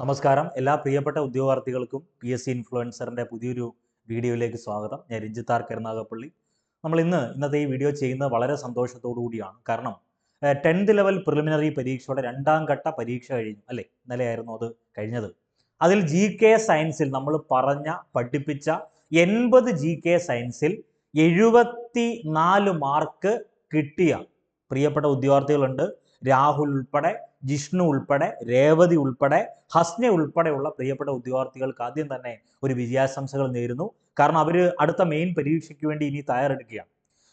നമസ്കാരം. എല്ലാ പ്രിയപ്പെട്ട ഉദ്യോഗാർത്ഥികൾക്കും പി എസ് സി ഇൻഫ്ലുവൻസറിന്റെ പുതിയൊരു വീഡിയോയിലേക്ക് സ്വാഗതം. ഞാൻ രഞ്ജിത്താർ കരുനാഗപ്പള്ളി. നമ്മൾ ഇന്ന് ഇന്നത്തെ ഈ വീഡിയോ ചെയ്യുന്നത് വളരെ സന്തോഷത്തോടു കൂടിയാണ്. കാരണം ടെൻത്ത് ലെവൽ പ്രിലിമിനറി പരീക്ഷയുടെ രണ്ടാം ഘട്ട പരീക്ഷ കഴിഞ്ഞു. അല്ലേ? ഇന്നലെയായിരുന്നു അത് കഴിഞ്ഞത്. അതിൽ ജി കെ സയൻസിൽ നമ്മൾ പറഞ്ഞ പഠിപ്പിച്ച എൺപത് ജി കെ സയൻസിൽ എഴുപത്തി നാല് മാർക്ക് കിട്ടിയ പ്രിയപ്പെട്ട ഉദ്യോഗാർത്ഥികളുണ്ട്. രാഹുൽ ഉൾപ്പെടെ ജിഷ്ണു ഉൾപ്പെടെ രേവതി ഉൾപ്പെടെ ഹസ്ന ഉൾപ്പെടെയുള്ള പ്രിയപ്പെട്ട ഉദ്യോഗാർത്ഥികൾക്ക് ആദ്യം തന്നെ ഒരു വിജയാശംസകൾ നേരുന്നു. കാരണം അവർ അടുത്ത മെയിൻ പരീക്ഷയ്ക്ക് വേണ്ടി ഇനി തയ്യാറെടുക്കുകയാണ്.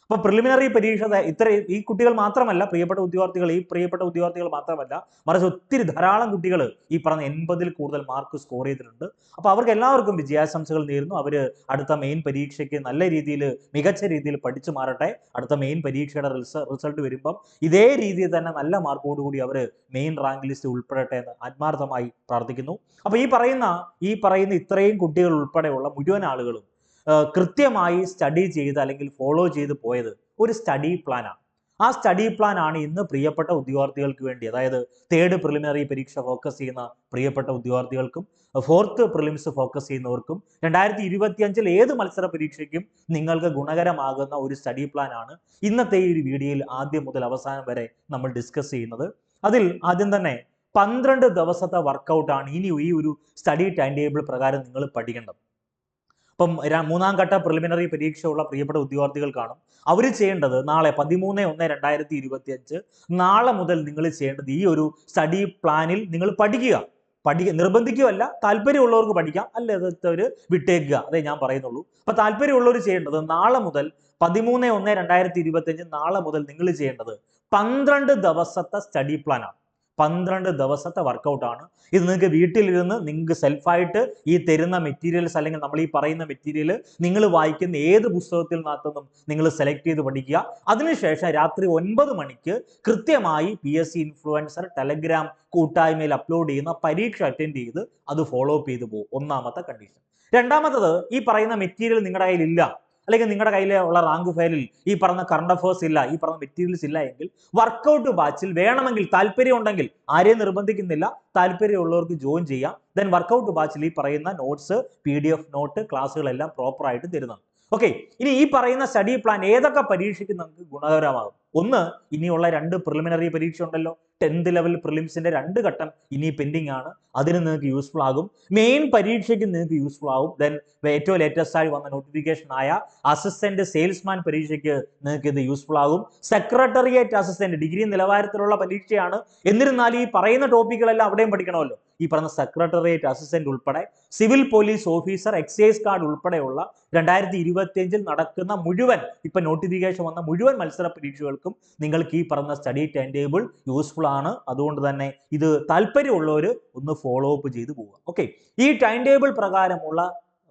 അപ്പോൾ പ്രിലിമിനറി പരീക്ഷ ഇത്ര ഈ കുട്ടികൾ മാത്രമല്ല പ്രിയപ്പെട്ട ഉദ്യോഗാർത്ഥികൾ ഈ പ്രിയപ്പെട്ട ഉദ്യോഗാർത്ഥികൾ മാത്രമല്ല മറിച്ച് ഒത്തിരി ധാരാളം കുട്ടികൾ ഈ പറഞ്ഞ എൺപതിൽ കൂടുതൽ മാർക്ക് സ്കോർ ചെയ്തിട്ടുണ്ട്. അപ്പോൾ അവർക്ക് എല്ലാവർക്കും വിജയാശംസകൾ നേരുന്നു. അവർ അടുത്ത മെയിൻ പരീക്ഷയ്ക്ക് നല്ല രീതിയിൽ മികച്ച രീതിയിൽ പഠിച്ചു മാറട്ടെ. അടുത്ത മെയിൻ പരീക്ഷയുടെ റിസൾട്ട് വരുമ്പം ഇതേ രീതിയിൽ തന്നെ നല്ല മാർക്കോടുകൂടി അവർ മെയിൻ റാങ്ക് ലിസ്റ്റ് ഉൾപ്പെടട്ടെ എന്ന് ആത്മാർത്ഥമായി പ്രാർത്ഥിക്കുന്നു. അപ്പോൾ ഈ പറയുന്ന ഈ പറയുന്ന ഇത്രയും കുട്ടികൾ ഉൾപ്പെടെയുള്ള മുഴുവൻ ആളുകളും കൃത്യമായി സ്റ്റഡി ചെയ്ത് അല്ലെങ്കിൽ ഫോളോ ചെയ്ത് പോയത് ഒരു സ്റ്റഡി പ്ലാനാണ് ആ. സ്റ്റഡി പ്ലാൻ ആണ് ഇന്ന് പ്രിയപ്പെട്ട ഉദ്യോഗാർത്ഥികൾക്ക് വേണ്ടി അതായത് തേർഡ് പ്രിലിമിനറി പരീക്ഷ ഫോക്കസ് ചെയ്യുന്ന പ്രിയപ്പെട്ട ഉദ്യോഗാർത്ഥികൾക്കും ഫോർത്ത് പ്രിലിംസ് ഫോക്കസ് ചെയ്യുന്നവർക്കും രണ്ടായിരത്തി ഇരുപത്തി അഞ്ചിൽ ഏത് മത്സര പരീക്ഷയ്ക്കും നിങ്ങൾക്ക് ഗുണകരമാകുന്ന ഒരു സ്റ്റഡി പ്ലാൻ ആണ് ഇന്നത്തെ ഈ ഒരു വീഡിയോയിൽ ആദ്യം മുതൽ അവസാനം വരെ നമ്മൾ ഡിസ്കസ് ചെയ്യുന്നത്. അതിൽ ആദ്യം തന്നെ പന്ത്രണ്ട് ദിവസത്തെ വർക്കൗട്ടാണ് ഇനി ഈ ഒരു സ്റ്റഡി ടൈം ടേബിൾ പ്രകാരം നിങ്ങൾ പഠിക്കേണ്ടത്. ഇപ്പം മൂന്നാം ഘട്ട പ്രിലിമിനറി പരീക്ഷയുള്ള പ്രിയപ്പെട്ട ഉദ്യോഗാർത്ഥികൾ കാണും. അവർ ചെയ്യേണ്ടത് നാളെ പതിമൂന്ന് ഒന്ന് രണ്ടായിരത്തി ഇരുപത്തി അഞ്ച് നാളെ മുതൽ നിങ്ങൾ ചെയ്യേണ്ടത് ഈ ഒരു സ്റ്റഡി പ്ലാനിൽ നിങ്ങൾ പഠിക്കുക. പഠിക്കുക നിർബന്ധിക്കുകയല്ല താല്പര്യമുള്ളവർക്ക് പഠിക്കാം. അല്ലാത്തവർ വിട്ടേക്കുക. അതേ ഞാൻ പറയുന്നുള്ളൂ. അപ്പൊ താല്പര്യമുള്ളവർ ചെയ്യേണ്ടത് നാളെ മുതൽ പതിമൂന്ന് ഒന്ന് രണ്ടായിരത്തി ഇരുപത്തി അഞ്ച് നാളെ മുതൽ നിങ്ങൾ ചെയ്യേണ്ടത് പന്ത്രണ്ട് ദിവസത്തെ സ്റ്റഡി പ്ലാനാണ് പന്ത്രണ്ട് ദിവസത്തെ വർക്കൗട്ടാണ് ഇത് നിങ്ങൾക്ക് വീട്ടിലിരുന്ന് നിങ്ങൾക്ക് സെൽഫായിട്ട് ഈ തരുന്ന മെറ്റീരിയൽസ് അല്ലെങ്കിൽ നമ്മൾ ഈ പറയുന്ന മെറ്റീരിയൽ നിങ്ങൾ വായിക്കുന്ന ഏത് പുസ്തകത്തിൽ നിന്നകത്തുനിന്നും നിങ്ങൾ സെലക്ട് ചെയ്ത് പഠിക്കുക. അതിനുശേഷം രാത്രി ഒൻപത് മണിക്ക് കൃത്യമായി P S C influencer Telegram കൂട്ടായ്മയിൽ അപ്ലോഡ് ചെയ്യുന്ന പരീക്ഷ അറ്റൻഡ് ചെയ്ത് അത് ഫോളോ അപ്പ് ചെയ്ത് പോകും. ഒന്നാമത്തെ കണ്ടീഷൻ രണ്ടാമത്തത് ഈ പറയുന്ന മെറ്റീരിയൽ നിങ്ങളുടെ കയ്യിലില്ല. അല്ലെങ്കിൽ നിങ്ങളുടെ കയ്യിൽ ഉള്ള റാങ്ക് ഫയലിൽ ഈ പറഞ്ഞ കറണ്ട് അഫേഴ്സ് ഇല്ല ഈ പറഞ്ഞ മെറ്റീരിയൽസ് ഇല്ല എങ്കിൽ വർക്കൗട്ട് ബാച്ചിൽ വേണമെങ്കിൽ താല്പര്യം ഉണ്ടെങ്കിൽ ആരെയും നിർബന്ധിക്കുന്നില്ല താല്പര്യമുള്ളവർക്ക് ജോയിൻ ചെയ്യാം. ദെൻ വർക്ക്ഔട്ട് ബാച്ചിൽ ഈ പറയുന്ന notes P D F note ക്ലാസ്സുകളെല്ലാം പ്രോപ്പറായിട്ട് തരുന്നുണ്ട് ഓക്കെ ഇനി ഈ പറയുന്ന സ്റ്റഡി പ്ലാൻ ഏതൊക്കെ പരീക്ഷയ്ക്ക് നമുക്ക് ഗുണകരമാകും? ഒന്ന് ഇനിയുള്ള രണ്ട് പ്രിലിമിനറി പരീക്ഷ ഉണ്ടല്ലോ. ടെൻത്ത് ലെവൽ പ്രിലിംസിന്റെ രണ്ട് ഘട്ടം ഇനി പെൻഡിങ് ആണ്. അതിന് നിങ്ങൾക്ക് യൂസ്ഫുൾ ആകും. മെയിൻ പരീക്ഷയ്ക്ക് നിങ്ങൾക്ക് യൂസ്ഫുൾ ആകും ദെൻ ഏറ്റവും ലേറ്റസ്റ്റ് ആയി വന്ന നോട്ടിഫിക്കേഷൻ ആയ അസിസ്റ്റന്റ് സെയിൽസ്മാൻ പരീക്ഷയ്ക്ക് നിങ്ങൾക്ക് ഇത് യൂസ്ഫുൾ ആകും. സെക്രട്ടറിയേറ്റ് അസിസ്റ്റന്റ് ഡിഗ്രി നിലവാരത്തിലുള്ള പരീക്ഷയാണ്. എന്നിരുന്നാലും ഈ പറയുന്ന ടോപ്പിക്കുകളെല്ലാം അവിടെയും പഠിക്കണമല്ലോ. ഈ പറഞ്ഞ സെക്രട്ടറിയേറ്റ് അസിസ്റ്റന്റ് ഉൾപ്പെടെ civil police officer excise guard ഉൾപ്പെടെയുള്ള രണ്ടായിരത്തി ഇരുപത്തിയഞ്ചിൽ നടക്കുന്ന മുഴുവൻ ഇപ്പൊ നോട്ടിഫിക്കേഷൻ വന്ന മുഴുവൻ മത്സര പരീക്ഷകൾക്കും നിങ്ങൾക്ക് ഈ പറഞ്ഞ സ്റ്റഡി ടൈം ടേബിൾ യൂസ്ഫുൾ ആണ്. അതുകൊണ്ട് തന്നെ ഇത് താല്പര്യമുള്ളവർ ഒന്ന് ഫോളോ അപ്പ് ചെയ്ത് പോവുക. ഓക്കെ ഈ ടൈം ടേബിൾ പ്രകാരമുള്ള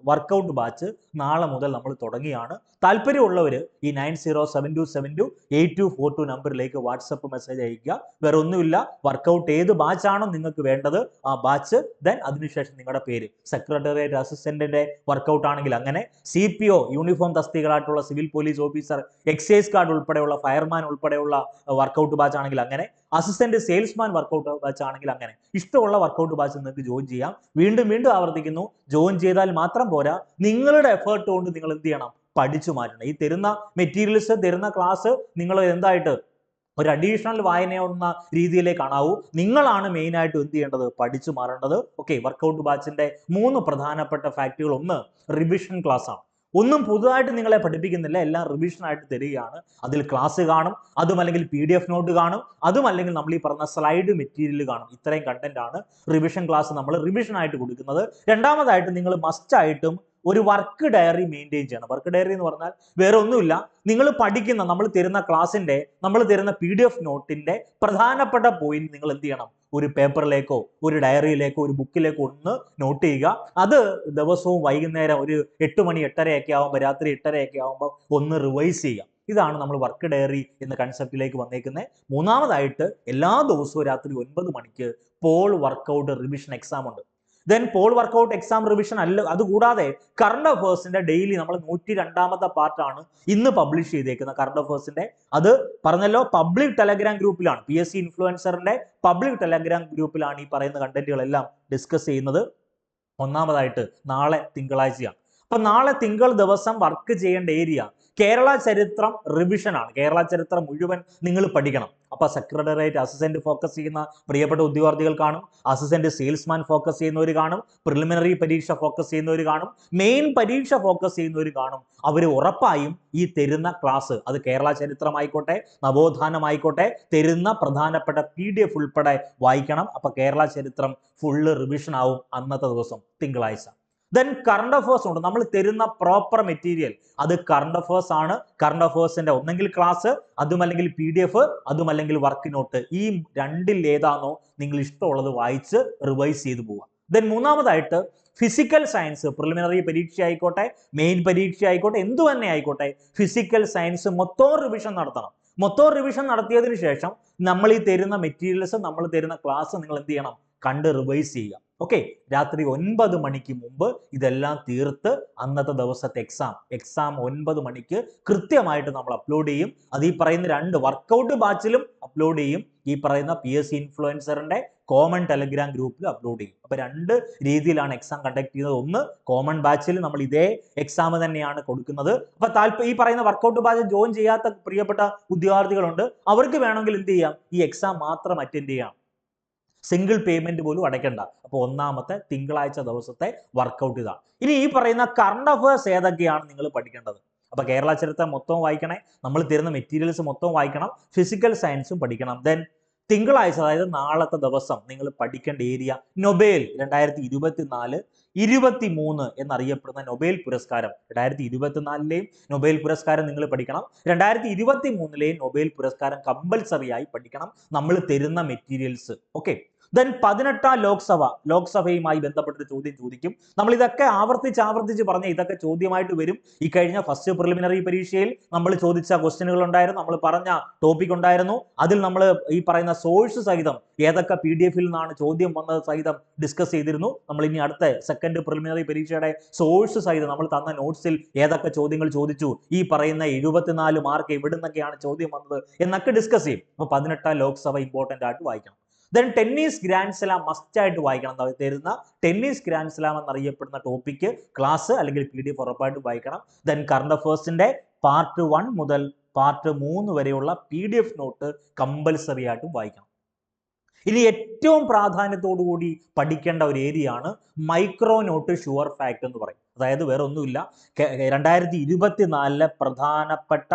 വർക്കൗട്ട് ബാച്ച് നാളെ മുതൽ നമ്മൾ തുടങ്ങിയാണ്. താല്പര്യമുള്ളവർ ഈ nine zero seven two seven two eight two four two നമ്പറിലേക്ക് വാട്സപ്പ് മെസ്സേജ് അയക്കുക വേറെ ഒന്നുമില്ല. വർക്കൗട്ട് ഏത് ബാച്ചാണോ നിങ്ങൾക്ക് വേണ്ടത് ആ ബാച്ച് ദെൻ അതിനുശേഷം നിങ്ങളുടെ പേര്. സെക്രട്ടേറിയറ്റ് അസിസ്റ്റന്റിന്റെ വർക്കൗട്ട് ആണെങ്കിൽ അങ്ങനെ. C P O uniform തസ്തികളായിട്ടുള്ള civil police officer excise guard ഉൾപ്പെടെയുള്ള ഫയർമാൻ ഉൾപ്പെടെയുള്ള വർക്കൗട്ട് ബാച്ച് ആണെങ്കിൽ അങ്ങനെ. അസിസ്റ്റന്റ് സെയിൽസ്മാൻ വർക്കൗട്ട് ബാച്ച് ആണെങ്കിൽ അങ്ങനെ. ഇഷ്ടമുള്ള വർക്കൗട്ട് ബാച്ച് നിങ്ങൾക്ക് ജോയിൻ ചെയ്യാം. വീണ്ടും വീണ്ടും ആവർത്തിക്കുന്നു. ജോയിൻ ചെയ്താൽ മാത്രം പോരാ. നിങ്ങളുടെ എഫേർട്ട് കൊണ്ട് നിങ്ങൾ എന്ത് ചെയ്യണം? പഠിച്ചു മാറ്റണം. ഈ തരുന്ന മെറ്റീരിയൽസ് തരുന്ന ക്ലാസ് നിങ്ങൾ എന്തായിട്ട്? ഒരു അഡീഷണൽ വായനയെന്ന രീതിയിലേക്ക് കാണാവൂ നിങ്ങളാണ് മെയിൻ ആയിട്ട് എന്ത് ചെയ്യേണ്ടത്? പഠിച്ചു മാറേണ്ടത്. ഓക്കെ വർക്കൗട്ട് ബാച്ചിന്റെ മൂന്ന് പ്രധാനപ്പെട്ട ഫാക്ടുകൾ ഒന്ന് റിവിഷൻ ക്ലാസ് ആണ്. ഒന്നും പുതുതായിട്ട് നിങ്ങളെ പഠിപ്പിക്കുന്നില്ല. എല്ലാം റിവിഷൻ ആയിട്ട് തരികയാണ്. അതിൽ ക്ലാസ് കാണും. അതും അല്ലെങ്കിൽ പി ഡി എഫ് നോട്ട് കാണും. അതും അല്ലെങ്കിൽ നമ്മൾ ഈ പറഞ്ഞ സ്ലൈഡ് മെറ്റീരിയൽ കാണും. ഇത്രയും കണ്ടന്റ് ആണ് റിവിഷൻ ക്ലാസ് നമ്മൾ റിവിഷൻ ആയിട്ട് കൊടുക്കുന്നത്. രണ്ടാമതായിട്ട് നിങ്ങൾ മസ്റ്റ് ആയിട്ടും ഒരു വർക്ക് ഡയറി മെയിന്റെയിൻ ചെയ്യണം. വർക്ക് ഡയറി എന്ന് പറഞ്ഞാൽ വേറെ ഒന്നുമില്ല. നിങ്ങൾ പഠിക്കുന്ന നമ്മൾ തരുന്ന ക്ലാസ്സിന്റെ നമ്മൾ തരുന്ന പി ഡി എഫ് നോട്ടിന്റെ പ്രധാനപ്പെട്ട പോയിന്റ് നിങ്ങൾ എന്ത് ചെയ്യണം? ഒരു പേപ്പറിലേക്കോ ഒരു ഡയറിയിലേക്കോ ഒരു ബുക്കിലേക്കോ ഒന്ന് നോട്ട് ചെയ്യുക. അത് ദിവസവും വൈകുന്നേരം ഒരു എട്ട് മണി എട്ടരയൊക്കെ ആകുമ്പോൾ രാത്രി എട്ടരയൊക്കെ ആകുമ്പോൾ ഒന്ന് റിവൈസ് ചെയ്യുക. ഇതാണ് നമ്മൾ വർക്ക് ഡയറി എന്ന കൺസെപ്റ്റിലേക്ക് വന്നേക്കുന്നത് മൂന്നാമതായിട്ട് എല്ലാ ദിവസവും രാത്രി ഒൻപത് മണിക്ക് പോൾ വർക്കൗട്ട് റിവിഷൻ എക്സാം ഉണ്ട്. Then poll workout exam revision അല്ല അതുകൂടാതെ കറണ്ട് അഫേഴ്സിന്റെ ഡെയിലി നമ്മൾ നൂറ്റി രണ്ടാമത്തെ പാർട്ടാണ് ഇന്ന് പബ്ലിഷ് ചെയ്തേക്കുന്ന കറണ്ട് അഫേഴ്സിന്റെ അത് പറഞ്ഞല്ലോ പബ്ലിക് ടെലഗ്രാം ഗ്രൂപ്പിലാണ് പി എസ് സി ഇൻഫ്ലുവൻസറിന്റെ പബ്ലിക് ടെലഗ്രാം ഗ്രൂപ്പിലാണ് ഈ പറയുന്ന കണ്ടന്റുകളെല്ലാം ഡിസ്കസ് ചെയ്യുന്നത്. ഒന്നാമതായിട്ട് നാളെ തിങ്കളാഴ്ചയാണ്. അപ്പൊ നാളെ തിങ്കൾ ദിവസം വർക്ക് ചെയ്യേണ്ട ഏരിയ കേരള ചരിത്രം റിവിഷനാണ് കേരള ചരിത്രം മുഴുവൻ നിങ്ങൾ പഠിക്കണം. അപ്പോൾ സെക്രട്ടറിയേറ്റ് അസിസ്റ്റന്റ് ഫോക്കസ് ചെയ്യുന്ന പ്രിയപ്പെട്ട ഉദ്യോഗാർത്ഥികൾ കാണും. അസിസ്റ്റന്റ് സെയിൽസ്മാൻ ഫോക്കസ് ചെയ്യുന്നവർ കാണും. പ്രിലിമിനറി പരീക്ഷ ഫോക്കസ് ചെയ്യുന്നവർ കാണും. മെയിൻ പരീക്ഷ ഫോക്കസ് ചെയ്യുന്നവർ കാണും. അവർ ഉറപ്പായും ഈ തരുന്ന ക്ലാസ് അത് കേരള ചരിത്രമായിക്കോട്ടെ നവോത്ഥാനമായിക്കോട്ടെ തരുന്ന പ്രധാനപ്പെട്ട പി ഡി എഫ് ഉൾപ്പെടെ വായിക്കണം. അപ്പോൾ കേരള ചരിത്രം ഫുള്ള് റിവിഷൻ ആവും അന്നത്തെ ദിവസം തിങ്കളാഴ്ച. ദെൻ കറണ്ട് അഫേഴ്സ് ഉണ്ട്. നമ്മൾ തരുന്ന പ്രോപ്പർ മെറ്റീരിയൽ അത് കറണ്ട് അഫേഴ്സ് ആണ്. കറണ്ട് അഫേഴ്സിന്റെ ഒന്നെങ്കിൽ ക്ലാസ് അതുമല്ലെങ്കിൽ പി ഡി എഫ് അതുമല്ലെങ്കിൽ വർക്ക് നോട്ട് ഈ രണ്ടിൽ ഏതാണോ നിങ്ങൾ ഇഷ്ടമുള്ളത് വായിച്ച് റിവൈസ് ചെയ്തു പോവുക. ദെൻ മൂന്നാമതായിട്ട് ഫിസിക്കൽ സയൻസ് പ്രിലിമിനറി പരീക്ഷ ആയിക്കോട്ടെ മെയിൻ പരീക്ഷ ആയിക്കോട്ടെ എന്തു തന്നെ ആയിക്കോട്ടെ ഫിസിക്കൽ സയൻസ് മൊത്തം റിവിഷൻ നടത്തണം. മൊത്തം റിവിഷൻ നടത്തിയതിനു ശേഷം നമ്മൾ ഈ തരുന്ന മെറ്റീരിയൽസ് നമ്മൾ തരുന്ന ക്ലാസ് നിങ്ങൾ എന്ത് ചെയ്യണം? കണ്ട് റിവൈസ് ചെയ്യുക. ഓക്കെ രാത്രി ഒൻപത് മണിക്ക് മുമ്പ് ഇതെല്ലാം തീർത്ത് അന്നത്തെ ദിവസത്തെ എക്സാം എക്സാം ഒൻപത് മണിക്ക് കൃത്യമായിട്ട് നമ്മൾ അപ്ലോഡ് ചെയ്യും. അത് ഈ പറയുന്ന രണ്ട് വർക്കൗട്ട് ബാച്ചിലും അപ്ലോഡ് ചെയ്യും. ഈ പറയുന്ന പി എസ് സി ഇൻഫ്ലുവൻസറിന്റെ കോമൺ ടെലഗ്രാം ഗ്രൂപ്പിൽ അപ്ലോഡ് ചെയ്യും. അപ്പൊ രണ്ട് രീതിയിലാണ് എക്സാം കണ്ടക്ട് ചെയ്യുന്നത്. ഒന്ന് കോമൺ ബാച്ചിൽ നമ്മൾ ഇതേ എക്സാം തന്നെയാണ് കൊടുക്കുന്നത്. അപ്പൊ താല്പര്യം ഈ പറയുന്ന വർക്കൗട്ട് ബാച്ച് ജോയിൻ ചെയ്യാത്ത പ്രിയപ്പെട്ട ഉദ്യോഗാർത്ഥികളുണ്ട് അവർക്ക് വേണമെങ്കിൽ എന്ത് ചെയ്യാം? ഈ എക്സാം മാത്രം അറ്റൻഡ് ചെയ്യാം. സിംഗിൾ പേയ്മെന്റ് പോലും അടയ്ക്കണ്ട. അപ്പോൾ ഒന്നാമത്തെ തിങ്കളാഴ്ച ദിവസത്തെ വർക്കൗട്ട് ഇതാണ്. ഇനി ഈ പറയുന്ന കറണ്ട് അഫയേഴ്സ് ഏതൊക്കെയാണ് നിങ്ങൾ പഠിക്കേണ്ടത്? അപ്പൊ കേരള ചരിത്രം മൊത്തം വായിക്കണേ. നമ്മൾ തരുന്ന മെറ്റീരിയൽസ് മൊത്തം വായിക്കണം. ഫിസിക്കൽ സയൻസും പഠിക്കണം. ദെൻ തിങ്കളാഴ്ച അതായത് നാളത്തെ ദിവസം നിങ്ങൾ പഠിക്കേണ്ട ഏരിയ നൊബേൽ രണ്ടായിരത്തി ഇരുപത്തിനാല് ഇരുപത്തി മൂന്ന് എന്നറിയപ്പെടുന്ന നൊബേൽ പുരസ്കാരം. രണ്ടായിരത്തി ഇരുപത്തിനാലിലെയും നൊബേൽ പുരസ്കാരം നിങ്ങൾ പഠിക്കണം. രണ്ടായിരത്തി ഇരുപത്തി മൂന്നിലെയും നൊബേൽ പുരസ്കാരം കമ്പൽസറി ആയി പഠിക്കണം. നമ്മൾ തരുന്ന മെറ്റീരിയൽസ് ഓക്കെ ദെൻ പതിനെട്ടാം ലോക്സഭ ലോക്സഭയുമായി ബന്ധപ്പെട്ടൊരു ചോദ്യം ചോദിക്കും. നമ്മൾ ഇതൊക്കെ ആവർത്തിച്ച് ആവർത്തിച്ച് പറഞ്ഞ ഇതൊക്കെ ചോദ്യമായിട്ട് വരും. ഈ കഴിഞ്ഞ ഫസ്റ്റ് പ്രിലിമിനറി പരീക്ഷയിൽ നമ്മൾ ചോദിച്ച ക്വസ്റ്റ്യനുകൾ ഉണ്ടായിരുന്നു. നമ്മൾ പറഞ്ഞ ടോപ്പിക് ഉണ്ടായിരുന്നു. അതിൽ നമ്മൾ ഈ പറയുന്ന സോഴ്സ് സഹിതം ഏതൊക്കെ പി ഡി എഫിൽ നിന്നാണ് ചോദ്യം വന്നത് സഹിതം ഡിസ്കസ് ചെയ്തിരുന്നു. നമ്മൾ ഇനി അടുത്ത സെക്കൻഡ് പ്രിലിമിനറി പരീക്ഷയുടെ സോഴ്സ് സഹിതം നമ്മൾ തന്ന നോട്ട്സിൽ ഏതൊക്കെ ചോദ്യങ്ങൾ ചോദിച്ചു. ഈ പറയുന്ന എഴുപത്തിനാല് മാർക്ക് എവിടുന്നൊക്കെയാണ് ചോദ്യം വന്നത് എന്നൊക്കെ ഡിസ്കസ് ചെയ്യും. അപ്പൊ പതിനെട്ടാം ലോക്സഭ ഇമ്പോർട്ടന്റ് ആയിട്ട് വായിക്കണം. Then tennis grand slam must ആയിട്ട് വായിക്കണം തരുന്ന ടെന്നീസ് ഗ്രാൻഡ് സ്ലാം എന്നറിയപ്പെടുന്ന ടോപ്പിക്ക് ക്ലാസ് അല്ലെങ്കിൽ പി ഡി എഫ് ഉറപ്പായിട്ട് വായിക്കണം. ദെൻ കറണ്ട് അഫേഴ്സിന്റെ പാർട്ട് വൺ മുതൽ പാർട്ട് മൂന്ന് വരെയുള്ള P D F note compulsory ആയിട്ടും വായിക്കണം. ഇനി ഏറ്റവും പ്രാധാന്യത്തോടു കൂടി പഠിക്കേണ്ട ഒരു ഏരിയ ആണ് മൈക്രോ നോട്ട് ഷുവർ ഫാക്ട് എന്ന് പറയും. അതായത് വേറെ ഒന്നുമില്ല രണ്ടായിരത്തി ഇരുപത്തിനാലിലെ പ്രധാനപ്പെട്ട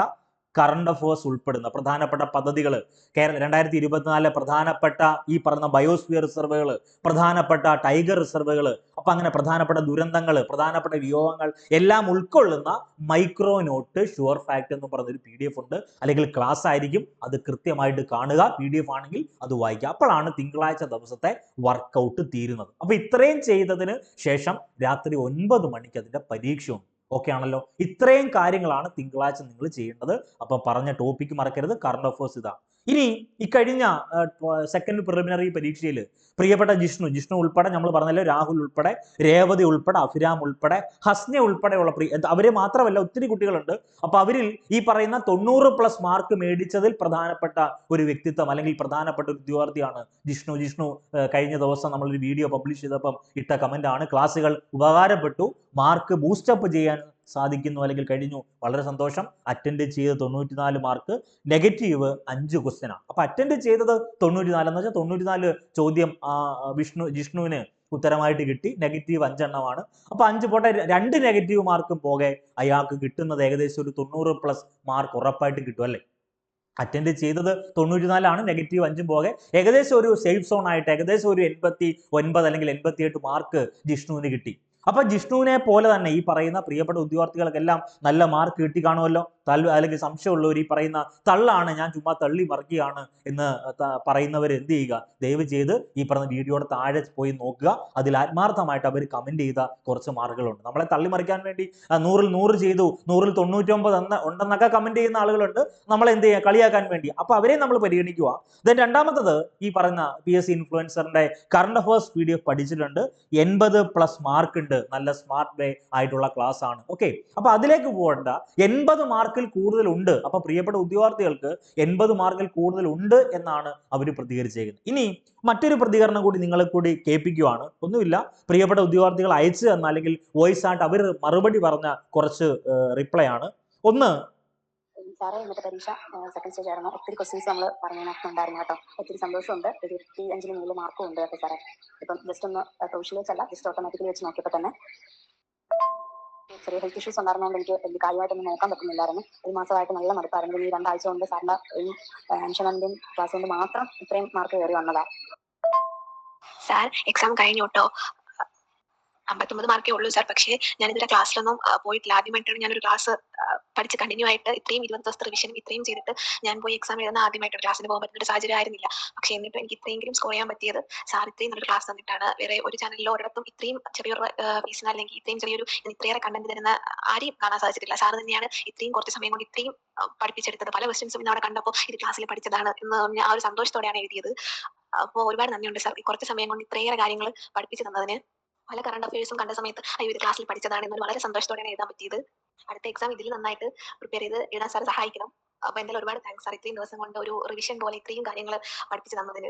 കറണ്ട് അഫേഴ്സ് ഉൾപ്പെടുന്ന പ്രധാനപ്പെട്ട പദ്ധതികൾ കേരള രണ്ടായിരത്തി ഇരുപത്തിനാലിലെ പ്രധാനപ്പെട്ട ഈ പറഞ്ഞ ബയോസ്ഫിയർ റിസർവുകൾ പ്രധാനപ്പെട്ട ടൈഗർ റിസർവുകൾ അപ്പൊ അങ്ങനെ പ്രധാനപ്പെട്ട ദുരന്തങ്ങൾ പ്രധാനപ്പെട്ട വിയോഗങ്ങൾ എല്ലാം ഉൾക്കൊള്ളുന്ന മൈക്രോ നോട്ട് ഷുവർ ഫാക്ട് എന്ന് പറഞ്ഞൊരു പി ഡി എഫ് ഉണ്ട്. അല്ലെങ്കിൽ ക്ലാസ് ആയിരിക്കും. അത് കൃത്യമായിട്ട് കാണുക. പി ഡി എഫ് ആണെങ്കിൽ അത് വായിക്കുക. അപ്പോഴാണ് തിങ്കളാഴ്ച ദിവസത്തെ വർക്കൗട്ട് തീരുന്നത്. അപ്പൊ ഇത്രയും ചെയ്തതിന് ശേഷം രാത്രി ഒൻപത് മണിക്ക് അതിന്റെ പരീക്ഷയുണ്ട്. ഓക്കെ ആണല്ലോ ഇത്രയും കാര്യങ്ങളാണ് തിങ്കളാഴ്ച നിങ്ങൾ ചെയ്യേണ്ടത്. അപ്പൊ പറഞ്ഞ ടോപ്പിക്ക് മറക്കരുത്. കറണ്ട് അഫേഴ്സ് ഇതാ. ഇനി ഇക്കഴിഞ്ഞ കഴിഞ്ഞ സെക്കൻഡ് പ്രിലിമിനറി പരീക്ഷയിൽ പ്രിയപ്പെട്ട ജിഷ്ണു ജിഷ്ണു ഉൾപ്പെടെ നമ്മൾ പറഞ്ഞല്ലോ രാഹുൽ ഉൾപ്പെടെ രേവതി ഉൾപ്പെടെ അഭിരാം ഉൾപ്പെടെ ഹസ്ന ഉൾപ്പെടെയുള്ള പ്രിയ അവരെ മാത്രമല്ല ഒത്തിരി കുട്ടികളുണ്ട്. അപ്പൊ അവരിൽ ഈ പറയുന്ന തൊണ്ണൂറ് പ്ലസ് മാർക്ക് മേടിച്ചതിൽ പ്രധാനപ്പെട്ട ഒരു വ്യക്തിത്വം അല്ലെങ്കിൽ പ്രധാനപ്പെട്ട ഒരു ഉദ്യോഗാർത്ഥിയാണ് ജിഷ്ണു. ജിഷ്ണു കഴിഞ്ഞ ദിവസം നമ്മളൊരു വീഡിയോ പബ്ലിഷ് ചെയ്തപ്പം ഇട്ട കമന്റ് ആണ് ക്ലാസ്സുകൾ ഉപകാരപ്പെട്ടു മാർക്ക് ബൂസ്റ്റപ്പ് ചെയ്യാൻ സാധിക്കുന്നു അല്ലെങ്കിൽ കഴിഞ്ഞു. വളരെ സന്തോഷം. അറ്റൻഡ് ചെയ്ത് തൊണ്ണൂറ്റിനാല് മാർക്ക് നെഗറ്റീവ് അഞ്ച് ക്വസ്റ്റ്യനാണ് അപ്പൊ അറ്റൻഡ് ചെയ്തത് തൊണ്ണൂറ്റിനാല് എന്ന് വെച്ചാൽ തൊണ്ണൂറ്റിനാല് ചോദ്യം വിഷ്ണു ജിഷ്ണുവിന് ഉത്തരമായിട്ട് കിട്ടി. നെഗറ്റീവ് അഞ്ചെണ്ണമാണ് അപ്പൊ അഞ്ച് പോട്ടെ. രണ്ട് നെഗറ്റീവ് മാർക്കും പോകെ അയാൾക്ക് കിട്ടുന്നത് ഏകദേശം ഒരു തൊണ്ണൂറ് പ്ലസ് മാർക്ക് ഉറപ്പായിട്ട് കിട്ടും അല്ലേ? അറ്റൻഡ് ചെയ്തത് തൊണ്ണൂറ്റിനാലാണ് നെഗറ്റീവ് അഞ്ചും പോകെ. ഏകദേശം ഒരു സേഫ് സോൺ ആയിട്ട് ഏകദേശം ഒരു എൺപത്തി ഒൻപത് അല്ലെങ്കിൽ എൺപത്തി എട്ട് മാർക്ക് ജിഷ്ണുവിന് കിട്ടി. അപ്പൊ ജിഷ്ണുവിനെ പോലെ തന്നെ ഈ പറയുന്ന പ്രിയപ്പെട്ട ഉദ്യോഗാർത്ഥികൾക്കെല്ലാം നല്ല മാർക്ക് കിട്ടി കാണുമല്ലോ. തൽ അല്ലെങ്കിൽ സംശയമുള്ളവർ ഈ പറയുന്ന തള്ളാണ് ഞാൻ ചുമ്മാ തള്ളി മറിക്കുകയാണ് എന്ന് പറയുന്നവർ എന്ത് ചെയ്യുക? ദയവ് ചെയ്ത് ഈ പറഞ്ഞ വീഡിയോയുടെ താഴെ പോയി നോക്കുക. അതിൽ ആത്മാർത്ഥമായിട്ട് അവർ കമന്റ് ചെയ്ത കുറച്ച് മാർക്കുകളുണ്ട് നമ്മളെ തള്ളി തള്ളിമറിക്കാൻ വേണ്ടി നൂറിൽ നൂറ് ചെയ്തു നൂറിൽ തൊണ്ണൂറ്റൊമ്പത് എന്ന ഉണ്ടെന്നൊക്കെ കമന്റ് ചെയ്യുന്ന ആളുകളുണ്ട്. നമ്മളെ എന്ത് ചെയ്യുക? കളിയാക്കാൻ വേണ്ടി. അപ്പൊ അവരെ നമ്മൾ പരിഗണിക്കുക. ദെൻ രണ്ടാമത്തത് ഈ പറയുന്ന P S C ഇൻഫ്ലുവൻസറിന്റെ current affairs P D F പഠിച്ചിട്ടുണ്ട്. എൺപത് പ്ലസ് മാർക്ക് ഉണ്ട്. നല്ല സ്മാർട്ട് വേ ആയിട്ടുള്ള ക്ലാസ് ആണ്. ഓക്കെ അപ്പൊ അതിലേക്ക് പോകണ്ട. എൺപത് മാർക്കിൽ കൂടുതൽ അപ്പൊ പ്രിയപ്പെട്ട ഉദ്യോഗാർത്ഥികൾക്ക് എൺപത് മാർക്കിൽ കൂടുതൽ ഉണ്ട് എന്നാണ് അവർ പ്രതികരിച്ചേക്കുന്നത്. ഇനി മറ്റൊരു പ്രതികരണം കൂടി നിങ്ങളെ കൂടി കേൾപ്പിക്കുവാണ്. ഒന്നുമില്ല. പ്രിയപ്പെട്ട ഉദ്യോഗാർത്ഥികൾ അയച്ചു തന്ന അല്ലെങ്കിൽ വോയിസ് ആയിട്ട് അവർ മറുപടി പറഞ്ഞ കുറച്ച് റിപ്ലൈ ആണ്. ഒന്ന് സാറേ ഇന്നത്തെ പരീക്ഷ സെക്കൻഡ് സ്റ്റേജ് ആയിരുന്നു. ഒത്തിരി ക്വസ്റ്റ്യൻസ് നമ്മൾ പറഞ്ഞിട്ടുണ്ടായിരുന്നു കേട്ടോ. ഒത്തിരി സന്തോഷമുണ്ട്. ഇരുപത്തി അഞ്ചിന് മുകളിൽ മാർക്കും ഉണ്ട് കേട്ടോ സാറേ. ഇപ്പം ജസ്റ്റ് ഒന്ന് പ്രൊഫഷണൽ വെച്ചല്ല ജസ്റ്റ് ഓട്ടോമാറ്റിക്കലി വെച്ച് നോക്കിയപ്പോൾ തന്നെ ചെറിയ ഹെൽത്ത് ഇഷ്യൂസ് ഉണ്ടായിരുന്നതുകൊണ്ട് എനിക്ക് വലിയ കാര്യമായിട്ടൊന്നും നോക്കാൻ പറ്റുന്നില്ലായിരുന്നു. ഒരു മാസമായിട്ട് നല്ല മടുപ്പായിരുന്നു. ഈ രണ്ടാഴ്ച കൊണ്ട് സാറിന്റെ ഈ ആൻഷണന്റെയും ക്ലാസ് കൊണ്ട് മാത്രം ഇത്രയും മാർക്ക് കയറി വന്നതാ. സാർ എക്സാം കഴിഞ്ഞു കേട്ടോ അമ്പത്തൊമ്പത് മാർക്കേ ഉള്ളൂ സാർ പക്ഷേ ഞാൻ ഇതുവരെ ക്ലാസ്സിലൊന്നും പോയിട്ടില്ല. ആദ്യമായിട്ടാണ് ഞാനൊരു ക്ലാസ് പഠിച്ച് കണ്ടിന്യൂ ആയിട്ട് ഇത്രയും ഇരുപത് ദിവസത്തെ റിവിഷൻ ഇത്രയും ചെയ്തിട്ട് ഞാൻ പോയി എക്സാം എഴുതുന്ന ആദ്യമായിട്ട് ക്ലാസ്സിന് പോകാൻ പറ്റുന്ന ഒരു സാഹചര്യം ആയിരുന്നില്ല. പക്ഷേ എന്നിട്ട് എനിക്ക് ഇത്രയെങ്കിലും സ്കോർ ചെയ്യാൻ പറ്റിയത് സാർ ഇത്രയും നല്ലൊരു ക്ലാസ് തന്നിട്ടാണ്. വേറെ ഒരു ചാനലിലോ ഒരിടത്തും ഇത്രയും ചെറിയൊരു ഫീസിന് അല്ലെങ്കിൽ ഇത്രയും ചെറിയൊരു ഇത്രയേറെ കണ്ടന്റ് തരുന്ന ആരെയും കാണാൻ സാധിച്ചിട്ടില്ല. സാർ തന്നെയാണ് ഇത്രയും കുറച്ച് സമയം കൊണ്ട് ഇത്രയും പഠിപ്പിച്ചെടുത്തത്. പല ക്വസ്റ്റ്യൻസും അവിടെ കണ്ടപ്പോൾ ഇത് ക്ലാസ്സിൽ പഠിച്ചതാണ് എന്ന് പറഞ്ഞ ആ ഒരു സന്തോഷത്തോടെയാണ് എഴുതിയത്. അപ്പോൾ ഒരുപാട് നന്ദിയുണ്ട് സാർ കുറച്ച് സമയം കൊണ്ട് ഇത്രയേറെ കാര്യങ്ങൾ പഠിപ്പിച്ചു തന്നതിന്. പല കറണ്ട് അഫയേഴ്സും കണ്ട സമയത്ത് അയ്യോ ഇത് ക്ലാസ്സിൽ പഠിച്ചതാണ് എന്നൊരു വളരെ സന്തോഷത്തോടെയാണ് എഴുതാൻ പറ്റിയത്. അടുത്ത എക്സാം ഇതിൽ നന്നായിട്ട് പ്രിപ്പയർ ചെയ്ത് എഴുതാൻ സാർ സഹായിക്കണം. അപ്പൊ എന്തായാലും ഒരുപാട് താങ്ക്സ് സാർ ഇത്രയും ദിവസം കൊണ്ട് ഒരു റിവിഷൻ പോലെ ഇത്രയും കാര്യങ്ങൾ പഠിപ്പിച്ചു തന്നതിന്.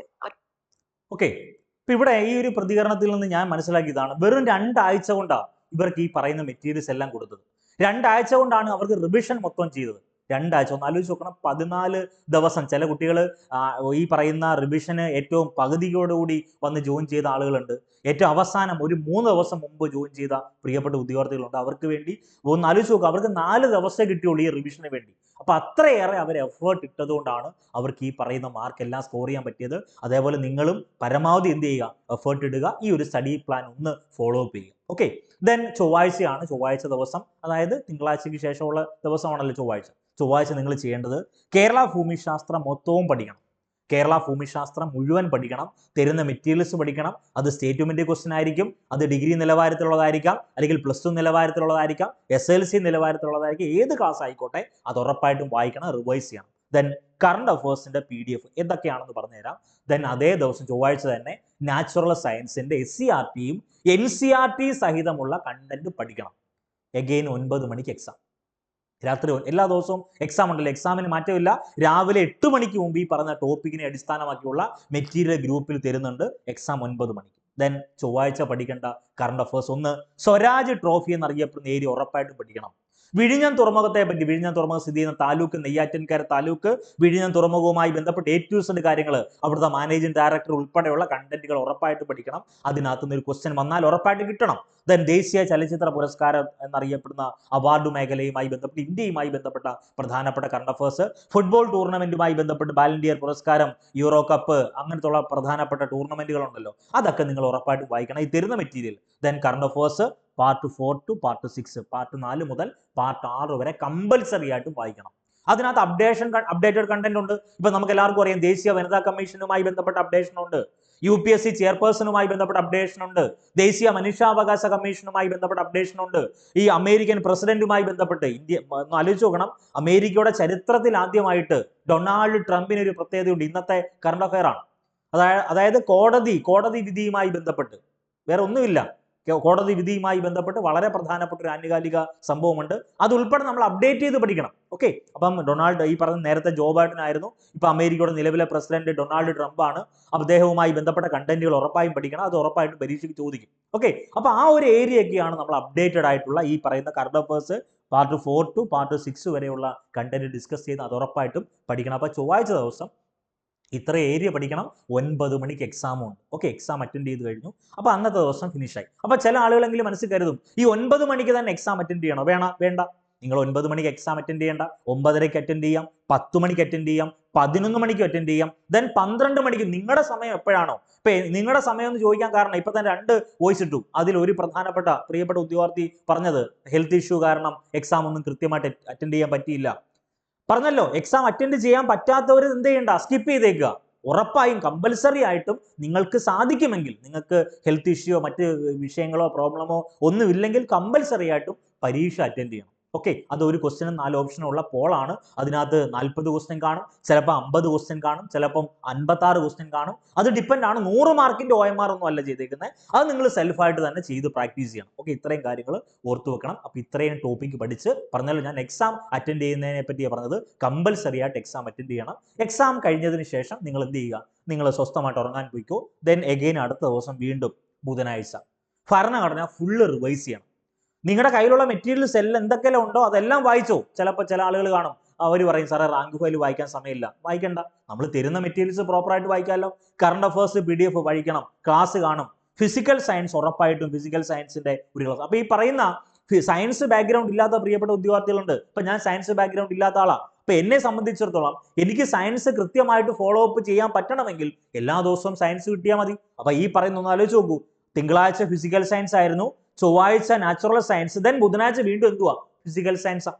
ഓക്കെ ഇപ്പൊ ഇവിടെ ഈ ഒരു പ്രതികരണത്തിൽ നിന്ന് ഞാൻ മനസ്സിലാക്കിയതാണ് വെറും രണ്ടാഴ്ച കൊണ്ടാണ് ഇവർക്ക് ഈ പറയുന്ന മെറ്റീരിയൽസ് എല്ലാം കൊടുത്തത്. രണ്ടാഴ്ച കൊണ്ടാണ് അവർക്ക് റിവിഷൻ മൊത്തം ചെയ്തത്. രണ്ടാഴ്ച ഒന്ന് ആലോചിച്ച് നോക്കണം. പതിനാല് ദിവസം ചില കുട്ടികൾ ഈ പറയുന്ന റിവിഷന് ഏറ്റവും പകുതിയോടുകൂടി വന്ന് ജോയിൻ ചെയ്ത ആളുകളുണ്ട്. ഏറ്റവും അവസാനം ഒരു മൂന്ന് ദിവസം മുമ്പ് ജോയിൻ ചെയ്ത പ്രിയപ്പെട്ട ഉദ്യോഗാർത്ഥികളുണ്ട്. അവർക്ക് വേണ്ടി ഒന്ന് ആലോചിച്ച് നോക്കുക അവർക്ക് നാല് ദിവസമേ കിട്ടിയുള്ളൂ ഈ റിവിഷന് വേണ്ടി. അപ്പൊ അത്രയേറെ അവർ എഫേർട്ട് ഇട്ടതുകൊണ്ടാണ് അവർക്ക് ഈ പറയുന്ന മാർക്ക് എല്ലാം സ്കോർ ചെയ്യാൻ പറ്റിയത്. അതേപോലെ നിങ്ങളും പരമാവധി എന്ത് ചെയ്യുക? എഫേർട്ട് ഇടുക. ഈ ഒരു സ്റ്റഡി പ്ലാൻ ഒന്ന് ഫോളോ അപ്പ് ചെയ്യുക. ഓക്കെ ദെൻ ചൊവ്വാഴ്ചയാണ് ചൊവ്വാഴ്ച ദിവസം. അതായത് തിങ്കളാഴ്ചയ്ക്ക് ശേഷമുള്ള ദിവസമാണല്ലോ ചൊവ്വാഴ്ച. ചൊവ്വാഴ്ച നിങ്ങൾ ചെയ്യേണ്ടത്. കേരള ഭൂമിശാസ്ത്രം മൊത്തവും പഠിക്കണം. കേരള ഭൂമിശാസ്ത്രം മുഴുവൻ പഠിക്കണം തരുന്ന മെറ്റീരിയൽസ് പഠിക്കണം അത് സ്റ്റേറ്റ്മെന്റ് ക്വസ്റ്റൻ ആയിരിക്കും അത് ഡിഗ്രി നിലവാരത്തിലുള്ളതായിരിക്കാം അല്ലെങ്കിൽ പ്ലസ് ടു നിലവാരത്തിലുള്ളതായിരിക്കാം എസ് എൽ സി നിലവാരത്തിലുള്ളതായിരിക്കും ഏത് ക്ലാസ് ആയിക്കോട്ടെ അത് ഉറപ്പായിട്ടും വായിക്കണം റിവൈസ് ചെയ്യണം. ദെൻ കറണ്ട് അഫേഴ്സിന്റെ പി ഡി എഫ് എന്തൊക്കെയാണെന്ന് പറഞ്ഞുതരാം. ദെൻ അതേ ദിവസം ചൊവ്വാഴ്ച തന്നെ നാച്ചുറൽ സയൻസിന്റെ എസ് സി ആർ ടിയും എൻ സി ആർ ടി സഹിതമുള്ള കണ്ടന്റ് പഠിക്കണം. എഗെയിൻ ഒൻപത് മണിക്ക് എക്സാം രാത്രി എല്ലാ ദിവസവും എക്സാം ഉണ്ടല്ലോ. എക്സാമിന് മാറ്റമില്ല. രാവിലെ എട്ട് മണിക്ക് മുമ്പ് ഈ പറഞ്ഞ ടോപ്പിക്കിനെ അടിസ്ഥാനമാക്കിയുള്ള മെറ്റീരിയൽ ഗ്രൂപ്പിൽ തരുന്നുണ്ട്. എക്സാം ഒൻപത് മണിക്ക്. ദെൻ ചൊവ്വാഴ്ച പഠിക്കേണ്ട കറണ്ട് അഫേഴ്സ് ഒന്ന് സ്വരാജ് ട്രോഫി എന്നറിയപ്പെടുന്ന ഏരിയ ഉറപ്പായിട്ടും പഠിക്കണം. വിഴിഞ്ഞം തുറമുഖത്തെ പറ്റി വിഴിഞ്ഞം തുറമുഖം സ്ഥിതി ചെയ്യുന്ന താലൂക്ക് നെയ്യാറ്റിൻകര താലൂക്ക് വിഴിഞ്ഞം തുറമുഖവുമായി ബന്ധപ്പെട്ട് എ ടു കാര്യങ്ങൾ അവിടുത്തെ മാനേജിംഗ് ഡയറക്ടർ ഉൾപ്പെടെയുള്ള കണ്ടന്റുകൾ ഉറപ്പായിട്ട് പഠിക്കണം. അതിനകത്ത് നിന്ന് ഒരു ക്വസ്റ്റ്യൻ വന്നാൽ ഉറപ്പായിട്ട് കിട്ടണം. ദെൻ ദേശീയ ചലച്ചിത്ര പുരസ്കാരം എന്നറിയപ്പെടുന്ന അവാർഡ് മേഖലയുമായി ബന്ധപ്പെട്ട് ഇന്ത്യയുമായി ബന്ധപ്പെട്ട പ്രധാനപ്പെട്ട കറണ്ട് അഫേഴ്സ് ഫുട്ബോൾ ടൂർണമെന്റുമായി ബന്ധപ്പെട്ട് ബാലൻഡിയർ പുരസ്കാരം യൂറോ കപ്പ് അങ്ങനത്തുള്ള പ്രധാനപ്പെട്ട ടൂർണമെന്റുകൾ ഉണ്ടല്ലോ അതൊക്കെ നിങ്ങൾ ഉറപ്പായിട്ട് വായിക്കണം. ഈ തരുന്ന material then current affairs part four to part six part നാല് മുതൽ പാർട്ട് ആറ് വരെ കമ്പൽസറി ആയിട്ടും വായിക്കണം. അതിനകത്ത് അപ്ഡേഷൻ അപ്ഡേറ്റഡ് കണ്ടന്റ് ഉണ്ട്. ഇപ്പൊ നമുക്ക് എല്ലാവർക്കും അറിയാം ദേശീയ വനിതാ കമ്മീഷനുമായി ബന്ധപ്പെട്ട അപ്ഡേഷൻ ഉണ്ട്. യു പി എസ് സി ചെയർപേഴ്സണുമായി ബന്ധപ്പെട്ട അപ്ഡേഷൻ ഉണ്ട്. ദേശീയ മനുഷ്യാവകാശ കമ്മീഷനുമായി ബന്ധപ്പെട്ട അപ്ഡേഷൻ ഉണ്ട്. ഈ അമേരിക്കൻ പ്രസിഡന്റുമായി ബന്ധപ്പെട്ട് ഇന്ത്യ ഒന്ന് ആലോചിച്ച് നോക്കണം. അമേരിക്കയുടെ ചരിത്രത്തിൽ ആദ്യമായിട്ട് ഡൊണാൾഡ് ട്രംപിന് ഒരു പ്രത്യേകതയുണ്ട്. ഇന്നത്തെ കറണ്ട് അഫയർ ആണ്. അതായത് അതായത് കോടതി കോടതി വിധിയുമായി ബന്ധപ്പെട്ട്. വേറെ ഒന്നുമില്ല. കോടതി വിധിയുമായി ബന്ധപ്പെട്ട് വളരെ പ്രധാനപ്പെട്ട ഒരു ആനുകാലിക സംഭവമുണ്ട്. അത് ഉൾപ്പെടെ നമ്മൾ അപ്ഡേറ്റ് ചെയ്ത് പഠിക്കണം. ഓക്കെ അപ്പം ഡൊണാൾഡ് ഈ പറഞ്ഞ നേരത്തെ ജോ ബൈഡൻ ആയിരുന്നു ഇപ്പൊ അമേരിക്കയുടെ നിലവിലെ പ്രസിഡന്റ് ഡൊണാൾഡ് ട്രംപ് ആണ് അദ്ദേഹവുമായി ബന്ധപ്പെട്ട കണ്ടന്റുകൾ ഉറപ്പായും പഠിക്കണം. അത് ഉറപ്പായിട്ടും പരീക്ഷയ്ക്ക് ചോദിക്കും. ഓക്കെ അപ്പൊ ആ ഒരു ഏരിയയൊക്കെയാണ് നമ്മൾ അപ്ഡേറ്റഡ് ആയിട്ടുള്ള ഈ പറയുന്ന current affairs part four to part six വരെയുള്ള കണ്ടന്റ് ഡിസ്കസ് ചെയ്ത് അത് ഉറപ്പായിട്ടും പഠിക്കണം. അപ്പൊ ചൊവ്വാഴ്ച ദിവസം ഇത്ര ഏരിയ പഠിക്കണം ഒൻപത് മണിക്ക് എക്സാമും ഉണ്ട്. ഓക്കെ എക്സാം അറ്റൻഡ് ചെയ്ത് കഴിഞ്ഞു. അപ്പൊ അന്നത്തെ ദിവസം ഫിനിഷ് ആയി. അപ്പൊ ചില ആളുകളെങ്കിലും മനസ്സിൽ കരുതും ഈ ഒൻപത് മണിക്ക് തന്നെ എക്സാം അറ്റൻഡ് ചെയ്യണോ? വേണ വേണ്ട. നിങ്ങൾ ഒൻപത് മണിക്ക് എക്സാം അറ്റൻഡ് ചെയ്യേണ്ട. ഒമ്പതരയ്ക്ക് അറ്റൻഡ് ചെയ്യാം പത്ത് മണിക്ക് അറ്റൻഡ് ചെയ്യാം പതിനൊന്ന് മണിക്ക് അറ്റൻഡ് ചെയ്യാം. ദെൻ പന്ത്രണ്ട് മണിക്ക് നിങ്ങളുടെ സമയം എപ്പോഴാണോ? ഇപ്പൊ നിങ്ങളുടെ സമയം എന്ന് ചോദിക്കാൻ കാരണം ഇപ്പൊ തന്നെ രണ്ട് വോയിസ് ഇട്ടു. അതിൽ ഒരു പ്രധാനപ്പെട്ട പ്രിയപ്പെട്ട ഉദ്യോഗാർത്ഥി പറഞ്ഞത് ഹെൽത്ത് ഇഷ്യൂ കാരണം എക്സാം ഒന്നും കൃത്യമായിട്ട് അറ്റൻഡ് ചെയ്യാൻ പറ്റിയില്ല. പറഞ്ഞല്ലോ എക്സാം അറ്റൻഡ് ചെയ്യാൻ പറ്റാത്തവർ എന്ത് ചെയ്യണ്ട സ്കിപ്പ് ചെയ്തേക്കുക. ഉറപ്പായും കമ്പൽസറി ആയിട്ടും നിങ്ങൾക്ക് സാധിക്കുമെങ്കിൽ നിങ്ങൾക്ക് ഹെൽത്ത് ഇഷ്യൂയോ മറ്റ് വിഷയങ്ങളോ പ്രോബ്ലമോ ഒന്നുമില്ലെങ്കിൽ കമ്പൽസറി ആയിട്ടും പരീക്ഷ അറ്റൻഡ് ചെയ്യണം. ഓക്കെ അത് ഒരു ക്വസ്റ്റ്യനും നാല് ഓപ്ഷനും ഉള്ള പോളാണ് അതിനകത്ത് നാൽപ്പത് ക്വസ്റ്റ്യൻ കാണും ചിലപ്പോൾ അമ്പത് ക്വസ്റ്റ്യൻ കാണും ചിലപ്പം അൻപത്താറ് ക്വസ്റ്റ്യൻ കാണും. അത് ഡിപ്പെൻഡ് ആണ്. നൂറ് മാർക്കിന്റെ ഒ എം ആർ ഒന്നും അല്ല ചെയ്തേക്കുന്നത് അത് നിങ്ങൾ സെൽഫായിട്ട് തന്നെ ചെയ്ത് പ്രാക്ടീസ് ചെയ്യണം. ഓക്കെ ഇത്രയും കാര്യങ്ങൾ ഓർത്തു വെക്കണം. അപ്പോൾ ഇത്രയും ടോപ്പിക്ക് പഠിച്ച് പറഞ്ഞാലും ഞാൻ എക്സാം അറ്റൻഡ് ചെയ്യുന്നതിനെ പറ്റിയാണ് പറഞ്ഞത്. കമ്പൽസറി ആയിട്ട് എക്സാം അറ്റൻഡ് ചെയ്യണം. എക്സാം കഴിഞ്ഞതിന് ശേഷം നിങ്ങൾ എന്ത് ചെയ്യുക? നിങ്ങൾ സ്വസ്ഥമായിട്ട് ഉറങ്ങാൻ പോയിക്കോ. ദെൻ എഗെയിൻ അടുത്ത ദിവസം വീണ്ടും ബുധനാഴ്ച. ഭരണഘടന ഫുള്ള് റിവൈസ് ചെയ്യണം. നിങ്ങളുടെ കയ്യിലുള്ള മെറ്റീരിയൽസ് എല്ലാം എന്തൊക്കെയെല്ലാം ഉണ്ടോ അതെല്ലാം വായിച്ചോ. ചിലപ്പോൾ ചില ആളുകൾ കാണും. അവർ പറയും സാറേ റാങ്ക് ഫയൽ വായിക്കാൻ സമയമില്ല. വായിക്കണ്ട. നമ്മൾ തരുന്ന മെറ്റീരിയൽസ് പ്രോപ്പറായിട്ട് വായിക്കാമല്ലോ. Current affairs P D F വഴിക്കണം class കാണും. ഫിസിക്കൽ സയൻസ് ഉറപ്പായിട്ടും ഫിസിക്കൽ സയൻസിന്റെ ഒരു ക്ലാസ് അപ്പൊ ഈ പറയുന്ന സയൻസ് ബാക്ക്ഗ്രൗണ്ട് ഇല്ലാത്ത പ്രിയപ്പെട്ട ഉദ്യോഗാർത്ഥികളുണ്ട്. ഇപ്പൊ ഞാൻ സയൻസ് ബാക്ക്ഗ്രൗണ്ട് ഇല്ലാത്ത ആളാണ് അപ്പൊ എന്നെ സംബന്ധിച്ചിടത്തോളം എനിക്ക് സയൻസ് കൃത്യമായിട്ട് ഫോളോ അപ്പ് ചെയ്യാൻ പറ്റണമെങ്കിൽ എല്ലാ ദിവസവും സയൻസ് കിട്ടിയാൽ മതി. അപ്പൊ ഈ പറയുന്ന ഒന്ന് ആലോചിച്ച് നോക്കൂ. തിങ്കളാഴ്ച ഫിസിക്കൽ സയൻസ് ആയിരുന്നു. ചൊവ്വാഴ്ച നാച്ചുറൽ സയൻസ് ദെൻ ബുധനാഴ്ച വീണ്ടും എന്തുവാ? ഫിസിക്കൽ സയൻസ്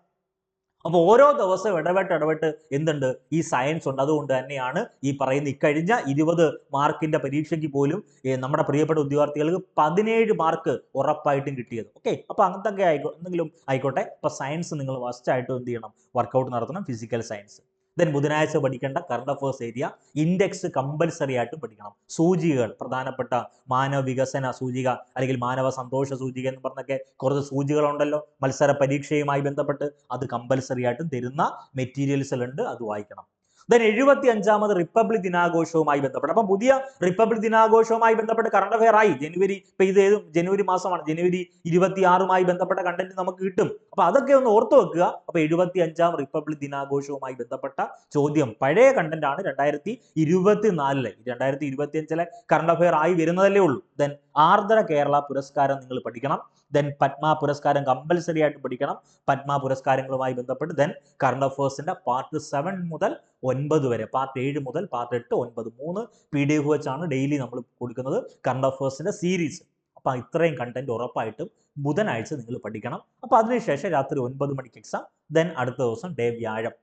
അപ്പോൾ ഓരോ ദിവസം ഇടപെട്ട് ഇടപെട്ട് എന്തുണ്ട്? ഈ സയൻസ് ഉണ്ട്. അതുകൊണ്ട് തന്നെയാണ് ഈ പറയുന്ന ഇക്കഴിഞ്ഞ ഇരുപത് മാർക്കിന്റെ പരീക്ഷയ്ക്ക് പോലും നമ്മുടെ പ്രിയപ്പെട്ട ഉദ്യോഗാർത്ഥികൾക്ക് പതിനേഴ് മാർക്ക് ഉറപ്പായിട്ടും കിട്ടിയത്. ഓക്കെ അപ്പൊ അങ്ങനത്തെ ആയിക്കോ എന്തെങ്കിലും ആയിക്കോട്ടെ. അപ്പൊ സയൻസ് നിങ്ങൾ ഫസ്റ്റ് ആയിട്ട് എന്ത് ചെയ്യണം? വർക്കൗട്ട് നടത്തണം. ഫിസിക്കൽ സയൻസ് ദെൻ ബുധനാഴ്ച പഠിക്കേണ്ട current affairs area index compulsory ആയിട്ട് പഠിക്കണം. സൂചികകൾ പ്രധാനപ്പെട്ട മാനവ വികസന സൂചിക അല്ലെങ്കിൽ മാനവ സന്തോഷ സൂചിക എന്ന് പറഞ്ഞൊക്കെ കുറച്ച് സൂചികളുണ്ടല്ലോ. മത്സര പരീക്ഷയുമായി ബന്ധപ്പെട്ട് അത് കമ്പൽസറി ആയിട്ടും തരുന്ന മെറ്റീരിയൽസിലുണ്ട് അത് വായിക്കണം. ദെൻ എഴുപത്തി അഞ്ചാമത് റിപ്പബ്ലിക് ദിനാഘോഷവുമായി ബന്ധപ്പെട്ട്. അപ്പം പുതിയ റിപ്പബ്ലിക് ദിനാഘോഷവുമായി ബന്ധപ്പെട്ട് കറണ്ട് അഫെയർ ആയി. ജനുവരി ഇപ്പൊ ഇത് ഏതും ജനുവരി മാസമാണ്. ജനുവരി ഇരുപത്തി ആറുമായി ബന്ധപ്പെട്ട കണ്ടന്റ് നമുക്ക് കിട്ടും. അപ്പൊ അതൊക്കെ ഒന്ന് ഓർത്തു വെക്കുക. അപ്പൊ എഴുപത്തി അഞ്ചാം റിപ്പബ്ലിക് ദിനാഘോഷവുമായി ബന്ധപ്പെട്ട ചോദ്യം. പഴയ കണ്ടന്റ് ആണ് രണ്ടായിരത്തി ഇരുപത്തിനാലിലെ രണ്ടായിരത്തി ഇരുപത്തി അഞ്ചിലെ കറണ്ട് അഫെയർ ആയി വരുന്നതല്ലേ ഉള്ളൂ. ദെൻ ആർദ്ര കേരള പുരസ്കാരം നിങ്ങൾ പഠിക്കണം. ദെൻ പത്മ പുരസ്കാരം കമ്പൽസറി ആയിട്ട് പഠിക്കണം. പത്മ പുരസ്കാരങ്ങളുമായി ബന്ധപ്പെട്ട് ദെൻ കറണ്ട് അഫേഴ്സിന്റെ പാർട്ട് സെവൻ മുതൽ ഒൻപത് വരെ. പാർട്ട് ഏഴ് മുതൽ പാർട്ട് എട്ട് ഒൻപത് മൂന്ന് പി ഡി എഫ് വെച്ചാണ് ഡെയിലി നമ്മൾ കൊടുക്കുന്നത്. കറണ്ട് അഫേഴ്സിന്റെ സീരീസ് അപ്പൊ ഇത്രയും കണ്ടന്റ് ഉറപ്പായിട്ടും ബുധനാഴ്ച നിങ്ങൾ പഠിക്കണം. അപ്പൊ അതിനുശേഷം രാത്രി ഒൻപത് മണിക്ക് എക്സാം ദെൻ അടുത്ത ദിവസം ഡേ വ്യാഴം.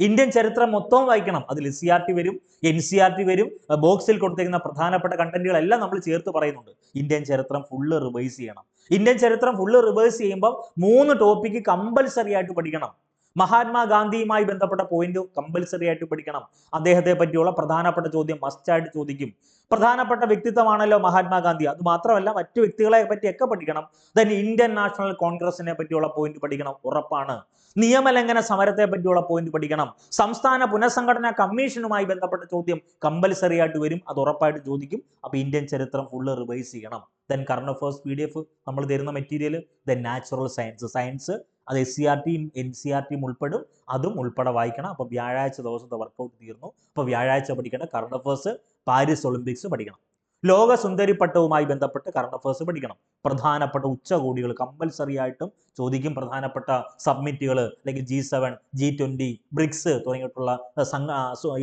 ഇന്ത്യൻ ചരിത്രം മൊത്തവും വായിക്കണം. അതിൽ സി ആർ ടി വരും എൻ സി ആർ ടി വരും. ബോക്സിൽ കൊടുത്തിരിക്കുന്ന പ്രധാനപ്പെട്ട കണ്ടന്റുകളെല്ലാം നമ്മൾ ചേർത്ത് പറയുന്നുണ്ട്. ഇന്ത്യൻ ചരിത്രം ഫുള്ള് റിവൈസ് ചെയ്യണം. ഇന്ത്യൻ ചരിത്രം ഫുള്ള് റിവേഴ്സ് ചെയ്യുമ്പോൾ മൂന്ന് ടോപ്പിക്ക് കമ്പൽസറി ആയിട്ട് പഠിക്കണം. മഹാത്മാഗാന്ധിയുമായി ബന്ധപ്പെട്ട പോയിന്റ് കമ്പൽസറി ആയിട്ട് പഠിക്കണം. അദ്ദേഹത്തെ പറ്റിയുള്ള പ്രധാനപ്പെട്ട ചോദ്യം മസ്റ്റായിട്ട് ചോദിക്കും. പ്രധാനപ്പെട്ട വ്യക്തിത്വമാണല്ലോ മഹാത്മാഗാന്ധി. അത് മാത്രമല്ല മറ്റു വ്യക്തികളെ പറ്റിയൊക്കെ പഠിക്കണം. ദെൻ ഇന്ത്യൻ നാഷണൽ കോൺഗ്രസിനെ പറ്റിയുള്ള പോയിന്റ് പഠിക്കണം. ഉറപ്പാണ്. നിയമലംഘന സമരത്തെ പറ്റിയുള്ള പോയിന്റ് പഠിക്കണം. സംസ്ഥാന പുനഃസംഘടനാ കമ്മീഷനുമായി ബന്ധപ്പെട്ട ചോദ്യം കമ്പൽസറി ആയിട്ട് വരും. അത് ഉറപ്പായിട്ട് ചോദിക്കും. അപ്പൊ ഇന്ത്യൻ ചരിത്രം ഫുള്ള് റിവൈസ് ചെയ്യണം. Then current affairs P D F നമ്മൾ തരുന്ന material then natural science science അത് എസ് സി ആർ ടിയും എൻ സി ആർ ടിയും ഉൾപ്പെടും. അതും ഉൾപ്പെടെ വായിക്കണം. അപ്പോൾ വ്യാഴാഴ്ച ദിവസത്തെ വർക്കൗട്ട് തീർന്നു. അപ്പോൾ വ്യാഴാഴ്ച പഠിക്കേണ്ട കറണ്ട് അഫേഴ്സ് പാരീസ് ഒളിമ്പിക്സ് പഠിക്കണം. ലോക സുന്ദരിപ്പട്ടവുമായി ബന്ധപ്പെട്ട് കറണ്ട് അഫേഴ്സ് പഠിക്കണം. പ്രധാനപ്പെട്ട ഉച്ചകോടികൾ കമ്പൽസറി ആയിട്ടും ചോദിക്കും. പ്രധാനപ്പെട്ട സബ്മിറ്റുകൾ അല്ലെങ്കിൽ G seven G twenty BRICS തുടങ്ങിയിട്ടുള്ള സംഘ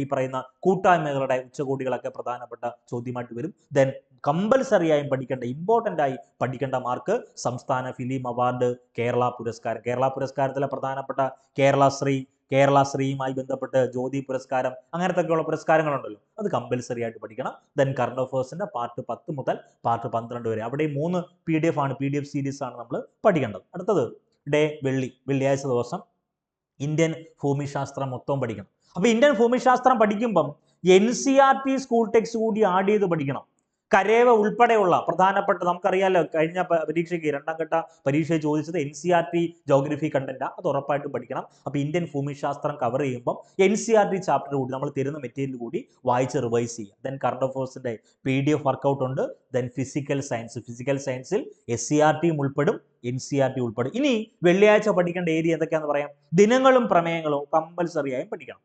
ഈ പറയുന്ന കൂട്ടായ്മകളുടെ ഉച്ചകോടികളൊക്കെ പ്രധാനപ്പെട്ട ചോദ്യമായിട്ട് വരും. ദെൻ കമ്പൽസറി ആയും പഠിക്കേണ്ട ഇമ്പോർട്ടന്റ് ആയി പഠിക്കേണ്ട മാർക്ക് സംസ്ഥാന ഫിലിം അവാർഡ് കേരള പുരസ്കാരം. കേരള പുരസ്കാരത്തിലെ പ്രധാനപ്പെട്ട കേരള ശ്രീ കേരള ശ്രീയുമായി ബന്ധപ്പെട്ട് ജ്യോതി പുരസ്കാരം അങ്ങനത്തെ ഒക്കെയുള്ള പുരസ്കാരങ്ങളുണ്ടല്ലോ. അത് കമ്പൽസറി ആയിട്ട് പഠിക്കണം ദെൻ കറണ്ട് അഫേഴ്സിന്റെ പാർട്ട് പത്ത് മുതൽ പാർട്ട് പന്ത്രണ്ട് വരെ. അവിടെ മൂന്ന് പി ഡി എഫ് ആണ്. പി ഡി എഫ് സീരീസ് ആണ് നമ്മൾ പഠിക്കേണ്ടത്. അടുത്തത് ഡേ വെള്ളി. വെള്ളിയാഴ്ച ദിവസം ഇന്ത്യൻ ഭൂമിശാസ്ത്രം മൊത്തം പഠിക്കണം. അപ്പോൾ ഇന്ത്യൻ ഭൂമിശാസ്ത്രം പഠിക്കുമ്പം N C R T school text കൂടി ആഡ് ചെയ്ത് പഠിക്കണം. കരേവ ഉൾപ്പെടെയുള്ള പ്രധാനപ്പെട്ട നമുക്കറിയാലോ കഴിഞ്ഞ പരീക്ഷയ്ക്ക് രണ്ടാം ഘട്ട പരീക്ഷ ചോദിച്ചത് N C R T geography content അത് ഉറപ്പായിട്ടും പഠിക്കണം. അപ്പോൾ ഇന്ത്യൻ ഭൂമിശാസ്ത്രം കവർ ചെയ്യുമ്പോൾ N C R T chapter കൂടി നമ്മൾ തരുന്ന മെറ്റീരിയൽ കൂടി വായിച്ച് റിവൈസ് ചെയ്യുക. ദെൻ കറണ്ട് അഫേഴ്സിന്റെ പി ഡി എഫ് വർക്കൗട്ട് ഉണ്ട്. ദെൻ ഫിസിക്കൽ സയൻസ് ഫിസിക്കൽ സയൻസിൽ എസ് സി ആർ ടിയും ഉൾപ്പെടും എൻ സി ആർ ടി ഉൾപ്പെടും. ഇനി വെള്ളിയാഴ്ച പഠിക്കേണ്ട ഏരിയ എന്തൊക്കെയാന്ന് പറയാം? ദിനങ്ങളും പ്രമേയങ്ങളും കമ്പൽസറി ആയും പഠിക്കണം.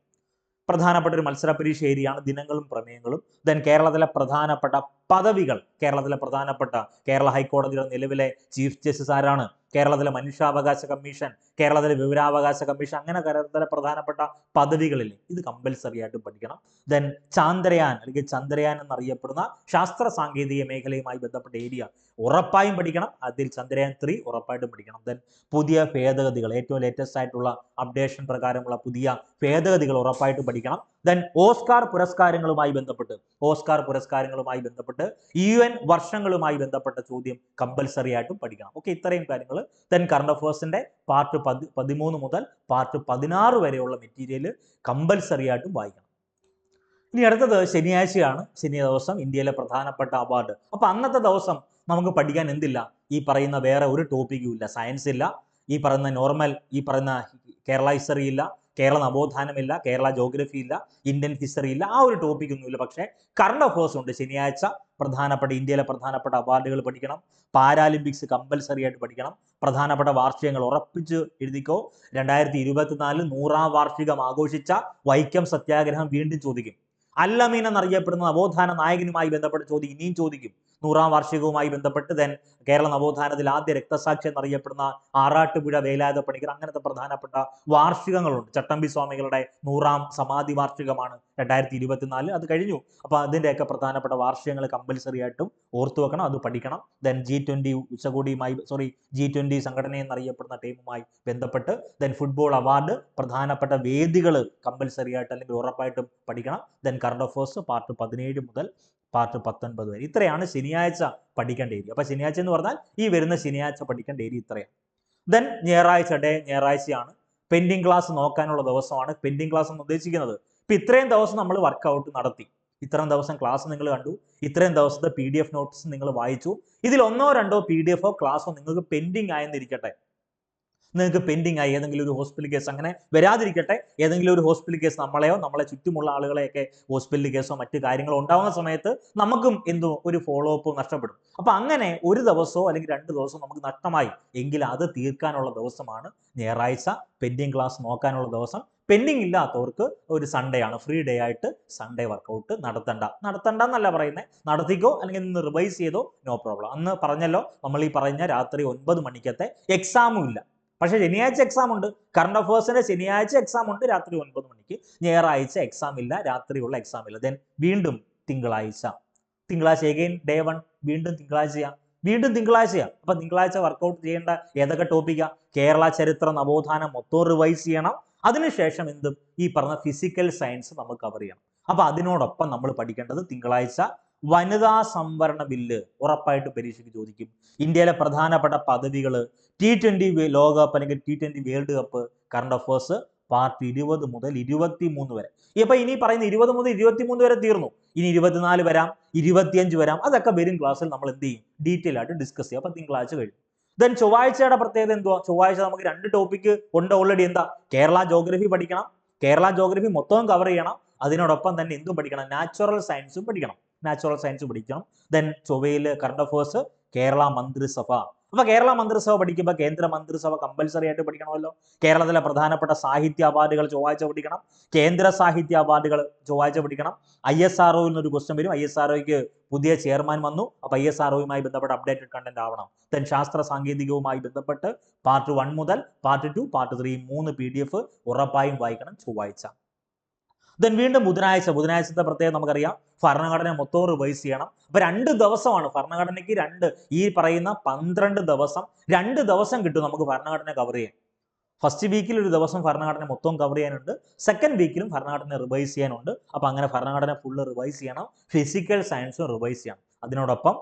പ്രധാനപ്പെട്ട ഒരു മത്സര പരീക്ഷ ഏരിയയാണ് ദിനങ്ങളും പ്രമേയങ്ങളും. ദെൻ കേരളത്തിലെ പ്രധാനപ്പെട്ട പദവികൾ കേരളത്തിലെ പ്രധാനപ്പെട്ട കേരള ഹൈക്കോടതിയുടെ നിലവിലെ ചീഫ് ജസ്റ്റിസ് ആരാണ്? കേരളത്തിലെ മനുഷ്യാവകാശ കമ്മീഷൻ കേരളത്തിലെ വിവരാവകാശ കമ്മീഷൻ അങ്ങനെ കേരളത്തിലെ പ്രധാനപ്പെട്ട പദവികളിൽ ഇത് കമ്പൽസറി ആയിട്ട് പഠിക്കണം. ദെൻ ചാന്ദ്രയാൻ അല്ലെങ്കിൽ ചന്ദ്രയാൻ എന്നറിയപ്പെടുന്ന ശാസ്ത്ര സാങ്കേതിക മേഖലയുമായി ബന്ധപ്പെട്ട ഏരിയ ഉറപ്പായും പഠിക്കണം. അതിൽ ചന്ദ്രയാൻ ത്രീ ഉറപ്പായിട്ടും പഠിക്കണം. ദെൻ പുതിയ ഭേദഗതികൾ ഏറ്റവും ലേറ്റസ്റ്റ് ആയിട്ടുള്ള അപ്ഡേഷൻ പ്രകാരമുള്ള പുതിയ ഭേദഗതികൾ ഉറപ്പായിട്ടും പഠിക്കണം. ദെൻ ഓസ്കാർ പുരസ്കാരങ്ങളുമായി ബന്ധപ്പെട്ട് ഓസ്കാർ പുരസ്കാരങ്ങളുമായി ബന്ധപ്പെട്ട് യു എൻ വർഷങ്ങളുമായി ബന്ധപ്പെട്ട ചോദ്യം കമ്പൽസറി ആയിട്ടും പഠിക്കണം. ഓക്കെ ഇത്രയും കാര്യങ്ങൾ ദെൻ കറണ്ട് അഫേഴ്സിന്റെ പാർട്ട് പതി പതിമൂന്ന് മുതൽ പാർട്ട് പതിനാറ് വരെയുള്ള മെറ്റീരിയൽ കമ്പൽസറി ആയിട്ടും വായിക്കണം. ഇനി അടുത്തത് ശനിയാഴ്ചയാണ്. ശനി ദിവസം ഇന്ത്യയിലെ പ്രധാനപ്പെട്ട അവാർഡ് അപ്പൊ അന്നത്തെ ദിവസം നമുക്ക് പഠിക്കാൻ എന്തില്ല? ഈ പറയുന്ന വേറെ ഒരു ടോപ്പിക്കും ഇല്ല. സയൻസ് ഇല്ല. ഈ പറയുന്ന നോർമൽ ഈ പറയുന്ന കേരള ഹിസ്റ്ററി ഇല്ല. കേരള നവോത്ഥാനമില്ല കേരള ജോഗ്രഫി ഇല്ല ഇന്ത്യൻ ഹിസ്റ്ററി ഇല്ല ആ ഒരു ടോപ്പിക് ഒന്നുമില്ല പക്ഷേ കറണ്ട് അഫേഴ്സ് ഉണ്ട്. ശനിയാഴ്ച പ്രധാനപ്പെട്ട ഇന്ത്യയിലെ പ്രധാനപ്പെട്ട അവാർഡുകൾ പഠിക്കണം. പാരാലിമ്പിക്സ് കമ്പൽസറി ആയിട്ട് പഠിക്കണം. പ്രധാനപ്പെട്ട വാർഷികങ്ങൾ ഉറപ്പിച്ച് എഴുതിക്കോ. രണ്ടായിരത്തി ഇരുപത്തിനാലിൽ നൂറാം വാർഷികം ആഘോഷിച്ച വൈക്കം സത്യാഗ്രഹം വീണ്ടും ചോദിക്കും. അല്ലമീൻ എന്നറിയപ്പെടുന്ന നവോത്ഥാന നായകനുമായി ബന്ധപ്പെട്ട് ചോദ്യം ഇനിയും ചോദിക്കും. നൂറാം വാർഷികവുമായി ബന്ധപ്പെട്ട് ദെൻ കേരള നവോത്ഥാനത്തിൽ ആദ്യ രക്തസാക്ഷി എന്നറിയപ്പെടുന്ന ആറാട്ടുപുഴ വേലായുധ പണിക്കർ അങ്ങനത്തെ പ്രധാനപ്പെട്ട വാർഷികങ്ങളുണ്ട്. ചട്ടമ്പി സ്വാമികളുടെ നൂറാം സമാധി വാർഷികമാണ് രണ്ടായിരത്തി ഇരുപത്തിനാല് അത് കഴിഞ്ഞു. അപ്പൊ അതിന്റെയൊക്കെ പ്രധാനപ്പെട്ട വാർഷികങ്ങൾ കമ്പൽസറി ആയിട്ടും ഓർത്തു വെക്കണം അത് പഠിക്കണം. ദെൻ ജി ട്വന്റി ഉച്ചകോടിയുമായി സോറി ജി ട്വന്റി സംഘടന എന്നറിയപ്പെടുന്ന ടീമുമായി ബന്ധപ്പെട്ട് ദെൻ ഫുട്ബോൾ അവാർഡ് പ്രധാനപ്പെട്ട വേദികൾ കമ്പൽസറി ആയിട്ട് അല്ലെങ്കിൽ ഉറപ്പായിട്ടും പഠിക്കണം. ദെൻ കറണ്ട് അഫേഴ്സ് പാർട്ട് പതിനേഴ് മുതൽ പാർട്ട് പത്തൊൻപത് വരെ. ഇത്രയാണ് ശനിയാഴ്ച പഠിക്കേണ്ട ഏരിയ. അപ്പൊ ശനിയാഴ്ച എന്ന് പറഞ്ഞാൽ ഈ വരുന്ന ശനിയാഴ്ച പഠിക്കേണ്ട ഏരിയ ഇത്രയാണ്. ദെൻ ഞായറാഴ്ച ഡേ ഞായറാഴ്ചയാണ് പെൻഡിങ് ക്ലാസ് നോക്കാനുള്ള ദിവസമാണ് പെൻഡിങ് ക്ലാസ് എന്ന് ഉദ്ദേശിക്കുന്നത്. ഇപ്പൊ ഇത്രയും ദിവസം നമ്മൾ വർക്ക്ഔട്ട് നടത്തി. ഇത്രയും ദിവസം ക്ലാസ് നിങ്ങൾ കണ്ടു. ഇത്രയും ദിവസത്തെ പി ഡി എഫ് നോട്ട്സ് നിങ്ങൾ വായിച്ചു. ഇതിൽ ഒന്നോ രണ്ടോ പി ഡി എഫോ ക്ലാസ്സോ നിങ്ങൾക്ക് പെൻഡിങ് ആയെന്നിരിക്കട്ടെ. നിങ്ങൾക്ക് പെൻഡിങ് ആയി ഏതെങ്കിലും ഒരു ഹോസ്പിറ്റൽ കേസ് അങ്ങനെ വരാതിരിക്കട്ടെ. ഏതെങ്കിലും ഒരു ഹോസ്പിറ്റൽ കേസ് നമ്മളെയോ നമ്മളെ ചുറ്റുമുള്ള ആളുകളെയൊക്കെ ഹോസ്പിറ്റൽ കേസോ മറ്റു കാര്യങ്ങളോ ഉണ്ടാവുന്ന സമയത്ത് നമുക്കും എന്തോ ഒരു ഫോളോ അപ്പ് നഷ്ടപ്പെടും. അപ്പൊ അങ്ങനെ ഒരു ദിവസമോ അല്ലെങ്കിൽ രണ്ട് ദിവസമോ നമുക്ക് നഷ്ടമായി. എങ്കിൽ അത് തീർക്കാനുള്ള ദിവസമാണ് ഞായറാഴ്ച പെൻഡിങ് ക്ലാസ് നോക്കാനുള്ള ദിവസം. പെൻഡിങ് ഇല്ലാത്തവർക്ക് ഒരു സൺഡേ ആണ്. ഫ്രീ ഡേ ആയിട്ട് സൺഡേ വർക്കൗട്ട് നടത്തണ്ട. നടത്തണ്ട എന്നല്ല പറയുന്നത് നടത്തിക്കോ അല്ലെങ്കിൽ ഇന്ന് റിവൈസ് ചെയ്തോ നോ പ്രോബ്ലം അന്ന് പറഞ്ഞല്ലോ നമ്മൾ ഈ പറഞ്ഞ രാത്രി ഒൻപത് മണിക്കത്തെ എക്സാമും ഇല്ല. പക്ഷേ ശനിയാഴ്ച എക്സാം ഉണ്ട്. കറണ്ട് അഫേഴ്സിന്റെ ശനിയാഴ്ച എക്സാം ഉണ്ട്. രാത്രി ഒൻപത് മണിക്ക്. ഞായറാഴ്ച എക്സാം ഇല്ല. രാത്രിയുള്ള എക്സാം ഇല്ല. ദെൻ വീണ്ടും തിങ്കളാഴ്ച. തിങ്കളാഴ്ച എഗെയിൻ ഡേ വൺ വീണ്ടും തിങ്കളാഴ്ചയാ വീണ്ടും തിങ്കളാഴ്ചയാ അപ്പൊ തിങ്കളാഴ്ച വർക്കൗട്ട് ചെയ്യേണ്ട ഏതൊക്കെ ടോപ്പിക്കാ കേരള ചരിത്ര നവോത്ഥാനം മൊത്തം റിവൈസ് ചെയ്യണം. അതിനുശേഷം എന്തും? ഈ പറഞ്ഞ ഫിസിക്കൽ സയൻസ് നമുക്ക് കവർ ചെയ്യണം. അപ്പൊ അതിനോടൊപ്പം നമ്മൾ പഠിക്കേണ്ടത് തിങ്കളാഴ്ച വനിതാ സംവരണ ബില്ല് ഉറപ്പായിട്ട് പരീക്ഷയ്ക്ക് ചോദിക്കും. ഇന്ത്യയിലെ പ്രധാനപ്പെട്ട പദവികൾ ടി ട്വന്റി ലോകകപ്പ് അല്ലെങ്കിൽ T twenty world cup current affairs part ഇരുപത് മുതൽ ഇരുപത്തി മൂന്ന് വരെ. ഇപ്പൊ ഇനി പറയുന്ന ഇരുപത് മുതൽ ഇരുപത്തി മൂന്ന് വരെ തീർന്നു. ഇനി ഇരുപത്തിനാല് വരാം ഇരുപത്തിയഞ്ച് വരാം അതൊക്കെ വരും ക്ലാസ്സിൽ നമ്മൾ എന്ത് ചെയ്യും? ഡീറ്റെയിൽ ആയിട്ട് ഡിസ്കസ് ചെയ്യാം. അപ്പൊ തിങ്കളാഴ്ച കഴിയും. ദെൻ ചൊവ്വാഴ്ചയുടെ പ്രത്യേകത എന്തുവാ? ചൊവ്വാഴ്ച നമുക്ക് രണ്ട് ടോപ്പിക്ക് ഉണ്ട് ഓൾറെഡി എന്താ? കേരള ജോഗ്രഫി പഠിക്കണം. കേരള ജോഗ്രഫി മൊത്തവും കവർ ചെയ്യണം. അതിനോടൊപ്പം തന്നെ എന്തും പഠിക്കണം? നാച്ചുറൽ സയൻസും പഠിക്കണം. നാച്ചുറൽ സയൻസ് പഠിക്കണം. ദെൻ ചൊവ്വയിൽ കറണ്ട് അഫേഴ്സ് കേരള മന്ത്രിസഭ. അപ്പൊ കേരള മന്ത്രിസഭ പഠിക്കുമ്പോൾ കേന്ദ്ര മന്ത്രിസഭ കമ്പൽസറി ആയിട്ട് പഠിക്കണമല്ലോ. കേരളത്തിലെ പ്രധാനപ്പെട്ട സാഹിത്യ അവാർഡുകൾ ചൊവ്വാഴ്ച പഠിക്കണം. കേന്ദ്ര സാഹിത്യ അവാർഡുകൾ ചൊവ്വാഴ്ച പഠിക്കണം. ഐ എസ് ആർ ഒരു ക്വസ്റ്റ്യൻ വരും. ഐ എസ് ആർ പുതിയ ചെയർമാൻ വന്നു. അപ്പൊ ഐ എസ് ആർ ബന്ധപ്പെട്ട അപ്ഡേറ്റഡ് കണ്ടന്റ് ആവണം. ദെൻ ശാസ്ത്ര സാങ്കേതികവുമായി ബന്ധപ്പെട്ട് പാർട്ട് വൺ മുതൽ പാർട്ട് ടു പാർട്ട് ത്രീ മൂന്ന് പി ഡി എഫ് ഉറപ്പായും വായിക്കണം ചൊവ്വാഴ്ച. ദെൻ വീണ്ടും ബുധനാഴ്ച ബുധനാഴ്ചത്തെ പ്രത്യേകം നമുക്കറിയാം. ഭരണഘടന മൊത്തം റിവൈസ് ചെയ്യണം. അപ്പൊ രണ്ട് ദിവസമാണ് ഭരണഘടനയ്ക്ക് രണ്ട് ഈ പറയുന്ന പന്ത്രണ്ട് ദിവസം രണ്ട് ദിവസം കിട്ടും നമുക്ക് ഭരണഘടന കവർ ചെയ്യാൻ. ഫസ്റ്റ് വീക്കിൽ ഒരു ദിവസം ഭരണഘടന മൊത്തം കവർ ചെയ്യാനുണ്ട്. സെക്കൻഡ് വീക്കിലും ഭരണഘടന റിവൈസ് ചെയ്യാനുണ്ട്. അപ്പൊ അങ്ങനെ ഭരണഘടന ഫുള്ള് റിവൈസ് ചെയ്യണം. ഫിസിക്കൽ സയൻസും റിവൈസ് ചെയ്യണം. അതിനോടൊപ്പം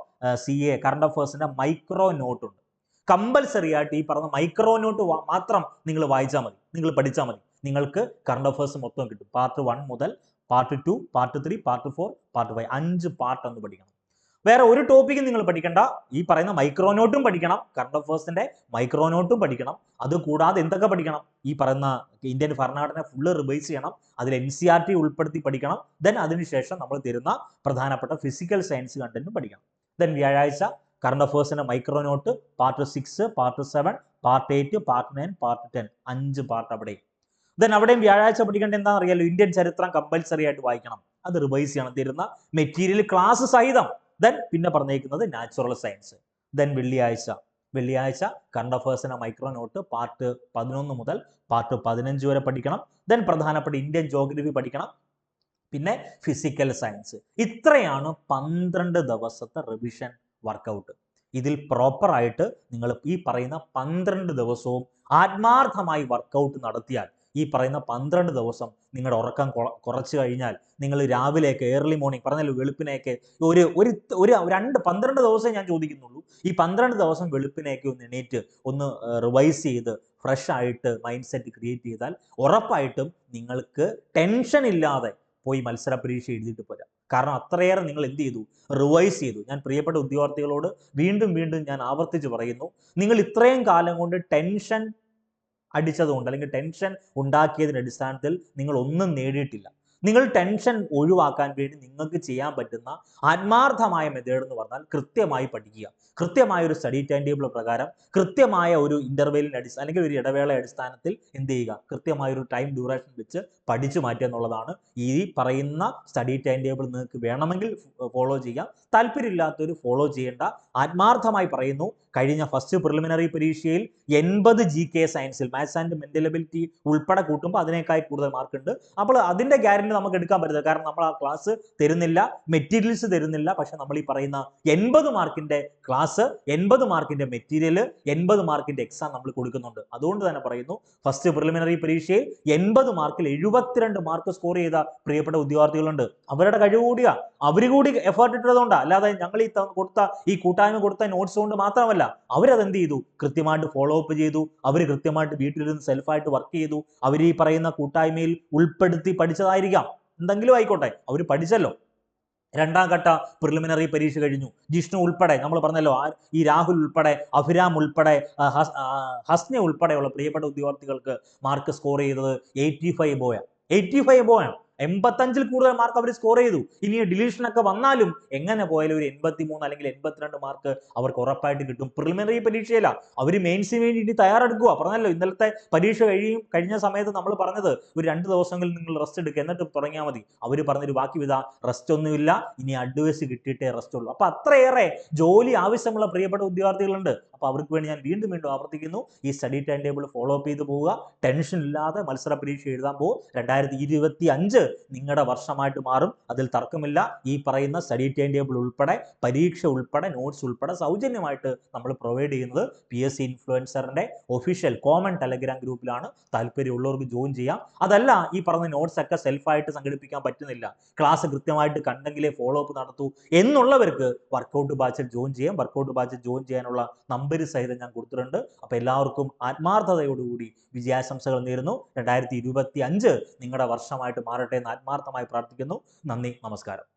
സി എ കറണ്ട് അഫേഴ്സിന്റെ മൈക്രോ നോട്ടുണ്ട് കമ്പൽസറി ആയിട്ട് ഈ പറഞ്ഞ മൈക്രോ നോട്ട് മാത്രം നിങ്ങൾ വായിച്ചാൽ മതി. നിങ്ങൾ പഠിച്ചാൽ മതി. നിങ്ങൾക്ക് കറണ്ട് അഫേഴ്സ് മൊത്തം കിട്ടും. പാർട്ട് വൺ മുതൽ part two part three part four part five അഞ്ച് പാർട്ട് ഒന്ന് പഠിക്കണം. വേറെ ഒരു ടോപ്പിക്കും നിങ്ങൾ പഠിക്കേണ്ട. ഈ പറയുന്ന മൈക്രോനോട്ടും പഠിക്കണം. കറണ്ട് അഫേഴ്സിന്റെ മൈക്രോനോട്ടും പഠിക്കണം. അത് കൂടാതെ എന്തൊക്കെ പഠിക്കണം? ഈ പറയുന്ന ഇന്ത്യൻ ഭരണഘടന ഫുള്ള് റിവൈസ് ചെയ്യണം. അതിൽ എൻ സി ആർ ടി ഉൾപ്പെടുത്തി പഠിക്കണം. ദെൻ അതിനുശേഷം നമ്മൾ തരുന്ന പ്രധാനപ്പെട്ട ഫിസിക്കൽ സയൻസ് കണ്ടന്റും പഠിക്കണം. ദെൻ വ്യാഴാഴ്ച current അഫേഴ്സിന്റെ micro note part six part seven part eight part nine part ten അഞ്ച് പാർട്ട് അവിടെ. ദെൻ അവിടെയും വ്യാഴാഴ്ച പഠിക്കേണ്ട എന്താണെന്ന് അറിയാലോ? ഇന്ത്യൻ ചരിത്രം കമ്പൽസറി ആയിട്ട് വായിക്കണം. അത് റിവൈസ് ചെയ്യണം. തരുന്ന മെറ്റീരിയൽ ക്ലാസ് സഹിതം. ദെൻ പിന്നെ പറഞ്ഞേക്കുന്നത് നാച്ചുറൽ സയൻസ് ദെൻ വെള്ളിയാഴ്ച. വെള്ളിയാഴ്ച കറണ്ട് അഫേഴ്സിന്റെ മൈക്രോ നോട്ട് പാർട്ട് പതിനൊന്ന് മുതൽ പാർട്ട് പതിനഞ്ച് വരെ പഠിക്കണം. ദെൻ പ്രധാനപ്പെട്ട ഇന്ത്യൻ ജോഗ്രഫി പഠിക്കണം. പിന്നെ ഫിസിക്കൽ സയൻസ് ഇത്രയാണ് പന്ത്രണ്ട് ദിവസത്തെ റിവിഷൻ വർക്കൗട്ട് ഇതിൽ പ്രോപ്പറായിട്ട് നിങ്ങൾ ഈ പറയുന്ന പന്ത്രണ്ട് ദിവസവും ആത്മാർത്ഥമായി വർക്കൗട്ട് നടത്തിയാൽ ഈ പറയുന്ന പന്ത്രണ്ട് ദിവസം നിങ്ങളുടെ ഉറക്കം കുറച്ച് കഴിഞ്ഞാൽ നിങ്ങൾ രാവിലെയൊക്കെ ഏർലി മോർണിംഗ് പറഞ്ഞല്ലോ വെളുപ്പിനെയൊക്കെ ഒരു ഒരു ഒരു രണ്ട് പന്ത്രണ്ട് ദിവസം ഞാൻ ചോദിക്കുന്നുള്ളൂ. ഈ പന്ത്രണ്ട് ദിവസം വെളുപ്പിനെയൊക്കെ ഒന്ന് എണീറ്റ് ഒന്ന് റിവൈസ് ചെയ്ത് ഫ്രഷ് ആയിട്ട് മൈൻഡ് സെറ്റ് ക്രിയേറ്റ് ചെയ്താൽ ഉറപ്പായിട്ടും നിങ്ങൾക്ക് ടെൻഷൻ ഇല്ലാതെ പോയി മത്സര പരീക്ഷ എഴുതിയിട്ട് പോരാ. കാരണം അത്രയേറെ നിങ്ങൾ എന്ത് ചെയ്തു? റിവൈസ് ചെയ്തു. ഞാൻ പ്രിയപ്പെട്ട ഉദ്യോഗാർത്ഥികളോട് വീണ്ടും വീണ്ടും ഞാൻ ആവർത്തിച്ച് പറയുന്നു. നിങ്ങൾ ഇത്രയും കാലം കൊണ്ട് ടെൻഷൻ അടിച്ചതുകൊണ്ട് അല്ലെങ്കിൽ ടെൻഷൻ ഉണ്ടാക്കിയതിന്റെ അടിസ്ഥാനത്തിൽ നിങ്ങൾ ഒന്നും നേടിയിട്ടില്ല. നിങ്ങൾ ടെൻഷൻ ഒഴിവാക്കാൻ വേണ്ടി നിങ്ങൾക്ക് ചെയ്യാൻ പറ്റുന്ന ആത്മാർത്ഥമായ മെത്തേഡ് എന്ന് പറഞ്ഞാൽ കൃത്യമായി പഠിക്കുക. കൃത്യമായ ഒരു സ്റ്റഡി ടൈം ടേബിൾ പ്രകാരം കൃത്യമായ ഒരു ഇന്റർവെല്ലിന്റെ അടിസ്ഥാന അല്ലെങ്കിൽ ഒരു ഇടവേള അടിസ്ഥാനത്തിൽ എന്ത് ചെയ്യുക? കൃത്യമായ ഒരു ടൈം ഡ്യൂറേഷൻ വെച്ച് പഠിച്ചു മാറ്റുക എന്നുള്ളതാണ് ഈ പറയുന്ന സ്റ്റഡി ടൈം ടേബിൾ നിങ്ങൾക്ക് വേണമെങ്കിൽ ഫോളോ ചെയ്യാം. താല്പര്യമില്ലാത്തവർ ഫോളോ ചെയ്യേണ്ട. ആത്മാർത്ഥമായി പറയുന്നു കഴിഞ്ഞ ഫസ്റ്റ് പ്രിലിമിനറി പരീക്ഷയിൽ എൺപത് ജി കെ സയൻസിൽ മാത്സ് ആൻഡ് മെന്റലബിലിറ്റി ഉൾപ്പെടെ കൂട്ടുമ്പോൾ അതിനേക്കാൾ കൂടുതൽ മാർക്ക് ഉണ്ട്. അപ്പോൾ അതിന്റെ ഗ്യാരണ്ടി നമുക്ക് എടുക്കാൻ പറ്റില്ല കാരണം നമ്മൾ ആ ക്ലാസ് തരുന്നില്ല മെറ്റീരിയൽസ് തരുന്നില്ല. പക്ഷെ നമ്മൾ ഈ പറയുന്ന എൺപത് മാർക്കിന്റെ ക്ലാസ് എൺപത് മാർക്കിന്റെ മെറ്റീരിയൽ എൺപത് മാർക്കിന്റെ എക്സാം നമ്മൾ കൊടുക്കുന്നുണ്ട്. അതുകൊണ്ട് തന്നെ പറയുന്നു ഫസ്റ്റ് പ്രിലിമിനറി പരീക്ഷയിൽ എൺപത് മാർക്കിൽ എഴുപത്തിരണ്ട് മാർക്ക് സ്കോർ ചെയ്ത പ്രിയപ്പെട്ട ഉദ്യോഗാർത്ഥികളുണ്ട് അവരുടെ കഴിവ് കൂടിയ. അവർ കൂടി എഫേർട്ട് ഇട്ടതുകൊണ്ടാണ് അല്ലാതെ ഞങ്ങൾ ഈ കൊടുത്ത ഈ കൂട്ടായ്മ കൊടുത്ത നോട്ട്സ് കൊണ്ട് മാത്രമല്ല അവരത് എന്ത് ചെയ്തു? കൃത്യമായിട്ട് ഫോളോ അപ്പ് ചെയ്തു. അവർ കൃത്യമായിട്ട് വീട്ടിലിരുന്ന് സെൽഫായിട്ട് വർക്ക് ചെയ്തു. അവർ ഈ പറയുന്ന കൂട്ടായ്മയിൽ ഉൾപ്പെടുത്തി പഠിച്ചതായിരിക്കാം. എന്തെങ്കിലും ആയിക്കോട്ടെ അവർ പഠിച്ചല്ലോ. രണ്ടാം ഘട്ട പ്രിലിമിനറി പരീക്ഷ കഴിഞ്ഞു. ജിഷ്ണു ഉൾപ്പെടെ നമ്മൾ പറഞ്ഞല്ലോ ഈ രാഹുൽ ഉൾപ്പെടെ അഭിരാം ഉൾപ്പെടെ ഹസ്ന ഉൾപ്പെടെയുള്ള പ്രിയപ്പെട്ട ഉദ്യോഗാർത്ഥികൾക്ക് മാർക്ക് സ്കോർ ചെയ്തത് എയ്റ്റി ഫൈവ് ബോയാണ് എയ്റ്റി ഫൈവ് ബോയാണ് എൺപത്തഞ്ചിൽ കൂടുതൽ മാർക്ക് അവർ സ്കോർ ചെയ്തു. ഇനി ഡിലീഷൻ ഒക്കെ വന്നാലും എങ്ങനെ പോയാലും ഒരു എൺപത്തി മൂന്ന് അല്ലെങ്കിൽ എൺപത്തിരണ്ട് മാർക്ക് അവർക്ക് ഉറപ്പായിട്ട് കിട്ടും. പ്രിലിമിനറി പരീക്ഷയില്ല. അവർ മെയിൻസിന് വേണ്ടി ഇനി തയ്യാറെടുക്കുക പറഞ്ഞല്ലോ ഇന്നലത്തെ പരീക്ഷ കഴിയും കഴിഞ്ഞ സമയത്ത് നമ്മൾ പറഞ്ഞത് ഒരു രണ്ട് ദിവസങ്ങളിൽ നിങ്ങൾ റെസ്റ്റ് എടുക്കുക എന്നിട്ട് തുടങ്ങിയാൽ മതി. അവർ പറഞ്ഞൊരു ബാക്കി വിധ റെസ്റ്റ് ഒന്നുമില്ല ഇനി അഡ്വൈസ് കിട്ടിയിട്ടേ റെസ്റ്റ് ഉള്ളൂ. അപ്പൊ അത്രയേറെ ജോലി ആവശ്യമുള്ള പ്രിയപ്പെട്ട ഉദ്യോഗാർത്ഥികളുണ്ട്. അപ്പൊ അവർക്ക് വേണ്ടി ഞാൻ വീണ്ടും വീണ്ടും ആവർത്തിക്കുന്നു. ഈ study time table follow up ചെയ്ത് പോവുക. ടെൻഷൻ ഇല്ലാതെ മത്സര പരീക്ഷ എഴുതാൻ പോകും രണ്ടായിരത്തി ഇരുപത്തി അഞ്ച് നിങ്ങളുടെ വർഷമായിട്ട് മാറും. അതിൽ തർക്കമില്ല. ഈ പറയുന്ന സ്റ്റഡി ടൈം ടേബിൾ ഉൾപ്പെടെ പരീക്ഷ ഉൾപ്പെടെ നോട്ട്സ് ഉൾപ്പെടെ സൗജന്യമായിട്ട് നമ്മൾ പ്രൊവൈഡ് ചെയ്യുന്നത് പി എസ് സി ഇൻഫ്ലുവൻസറിന്റെ ഒഫീഷ്യൽ കോമൺ ടെലഗ്രാം ഗ്രൂപ്പിലാണ് താല്പര്യമുള്ളവർക്ക് ജോയിൻ ചെയ്യാം. അതല്ല ഈ പറഞ്ഞ നോട്ട്സ് ഒക്കെ സെൽഫായിട്ട് സംഘടിപ്പിക്കാൻ പറ്റുന്നില്ല. ക്ലാസ് കൃത്യമായിട്ട് കണ്ടെങ്കിലേ ഫോളോ അപ്പ് നടത്തൂ എന്നുള്ളവർക്ക് വർക്കൗട്ട് ബാച്ചിൽ ജോയിൻ ചെയ്യാം. വർക്കൗട്ട് ബാച്ചിൽ ജോയിൻ ചെയ്യാനുള്ള നമ്പർ സഹിതം ഞാൻ കൊടുത്തിട്ടുണ്ട്. അപ്പോൾ എല്ലാവർക്കും ആത്മാർത്ഥതയോടുകൂടി വിജയാശംസകൾ നേരുന്നു. രണ്ടായിരത്തി ഇരുപത്തി അഞ്ച് നിങ്ങളുടെ വർഷമായിട്ട് മാറട്ടെ എന്ന് ആത്മാർത്ഥമായി പ്രാർത്ഥിക്കുന്നു. നന്ദി നമസ്കാരം.